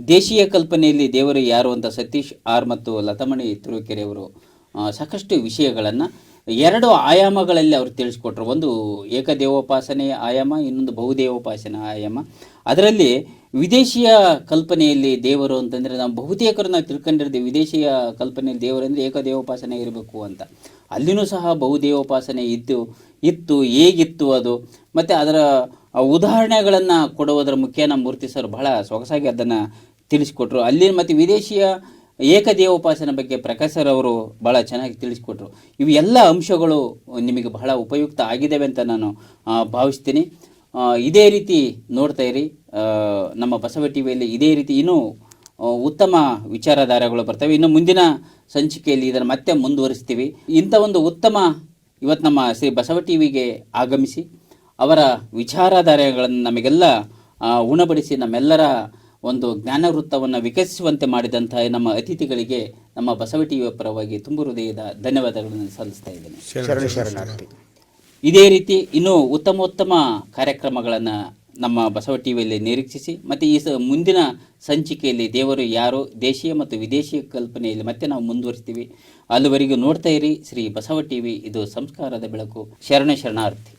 A: ದೇಶೀಯ ಕಲ್ಪನೆಯಲ್ಲಿ ದೇವರು ಯಾರು ಅಂತ ಸತೀಶ್ ಆರ್ ಮತ್ತು ಲತಮಣಿ ತುರುಕೆರೆಯವರು ಸಾಕಷ್ಟು ವಿಷಯಗಳನ್ನು ಎರಡು ಆಯಾಮಗಳಲ್ಲಿ ಅವರು ತಿಳಿಸ್ಕೊಟ್ರು. ಒಂದು ಏಕದೇವೋಪಾಸನೆಯ ಆಯಾಮ, ಇನ್ನೊಂದು ಬಹುದೇವೋಪಾಸನೆ ಆಯಾಮ. ಅದರಲ್ಲಿ ವಿದೇಶಿಯ ಕಲ್ಪನೆಯಲ್ಲಿ ದೇವರು ಅಂತಂದರೆ ನಾವು ಬಹುತೇಕರು ನಾವು ತಿಳ್ಕೊಂಡಿರ್ತೀವಿ ವಿದೇಶಿಯ ಕಲ್ಪನೆಯಲ್ಲಿ ದೇವರು ಅಂದರೆ ಏಕದೇವೋಪಾಸನೆ ಇರಬೇಕು ಅಂತ. ಅಲ್ಲಿನೂ ಸಹ ಬಹುದೇವೋಪಾಸನೆ ಇದ್ದು, ಇತ್ತು, ಹೇಗಿತ್ತು ಅದು? ಮತ್ತು ಅದರ ಉದಾಹರಣೆಗಳನ್ನು ಕೊಡುವುದರ ಮುಖ್ಯ ನಮ್ಮ ಮೂರ್ತಿ ಸರ್ ಬಹಳ ಸೊಗಸಾಗಿ ಅದನ್ನು ತಿಳಿಸ್ಕೊಟ್ರು. ಅಲ್ಲಿ ಮತ್ತು ವಿದೇಶಿಯ ಏಕದೇವೋಪಾಸನೆ ಬಗ್ಗೆ ಪ್ರಕಾಶ್ ಸರ್ ಅವರು ಬಹಳ ಚೆನ್ನಾಗಿ ತಿಳಿಸಿಕೊಟ್ರು. ಇವೆಲ್ಲ ಅಂಶಗಳು ನಿಮಗೆ ಬಹಳ ಉಪಯುಕ್ತ ಆಗಿದ್ದಾವೆ ಅಂತ ನಾನು ಭಾವಿಸ್ತೀನಿ. ಇದೇ ರೀತಿ ನೋಡ್ತಾ ಇರಿ. ನಮ್ಮ ಬಸವ ಟಿ ವಿಯಲ್ಲಿ ಇದೇ ರೀತಿ ಇನ್ನೂ ಉತ್ತಮ ವಿಚಾರಧಾರೆಗಳು ಬರ್ತವೆ. ಇನ್ನು ಮುಂದಿನ ಸಂಚಿಕೆಯಲ್ಲಿ ಇದನ್ನು ಮತ್ತೆ ಮುಂದುವರಿಸ್ತೀವಿ. ಇಂಥ ಒಂದು ಉತ್ತಮ ಇವತ್ತು ನಮ್ಮ ಶ್ರೀ ಬಸವ ಟಿ ವಿಗೆ ಆಗಮಿಸಿ ಅವರ ವಿಚಾರಧಾರೆಗಳನ್ನು ನಮಗೆಲ್ಲ ಉಣಬಡಿಸಿ ನಮ್ಮೆಲ್ಲರ ಒಂದು ಜ್ಞಾನವೃತ್ತವನ್ನು ವಿಕಸಿಸುವಂತೆ ಮಾಡಿದಂತಹ ನಮ್ಮ ಅತಿಥಿಗಳಿಗೆ ನಮ್ಮ ಬಸವ ಟಿ ವಿಯ ಪರವಾಗಿ ತುಂಬು ಹೃದಯದ ಧನ್ಯವಾದಗಳನ್ನು ಸಲ್ಲಿಸ್ತಾ ಇದ್ದೇನೆ. ಇದೇ ರೀತಿ ಇನ್ನೂ ಉತ್ತಮ ಉತ್ತಮ ಕಾರ್ಯಕ್ರಮಗಳನ್ನು ನಮ್ಮ ಬಸವ ಟಿ ವಿಯಲ್ಲಿ ನಿರೀಕ್ಷಿಸಿ ಮತ್ತು ಈ ಸ ಮುಂದಿನ ಸಂಚಿಕೆಯಲ್ಲಿ ದೇವರು ಯಾರು? ದೇಶೀಯ ಮತ್ತು ವಿದೇಶಿಯ ಕಲ್ಪನೆಯಲ್ಲಿ ಮತ್ತೆ ನಾವು ಮುಂದುವರಿಸ್ತೀವಿ. ಅಲ್ಲಿವರೆಗೂ ನೋಡ್ತಾ ಇರಿ ಶ್ರೀ ಬಸವ ಟಿ ವಿ ಇದು ಸಂಸ್ಕಾರದ ಬೆಳಕು. ಶರಣ ಶರಣಾರ್ಥಿ.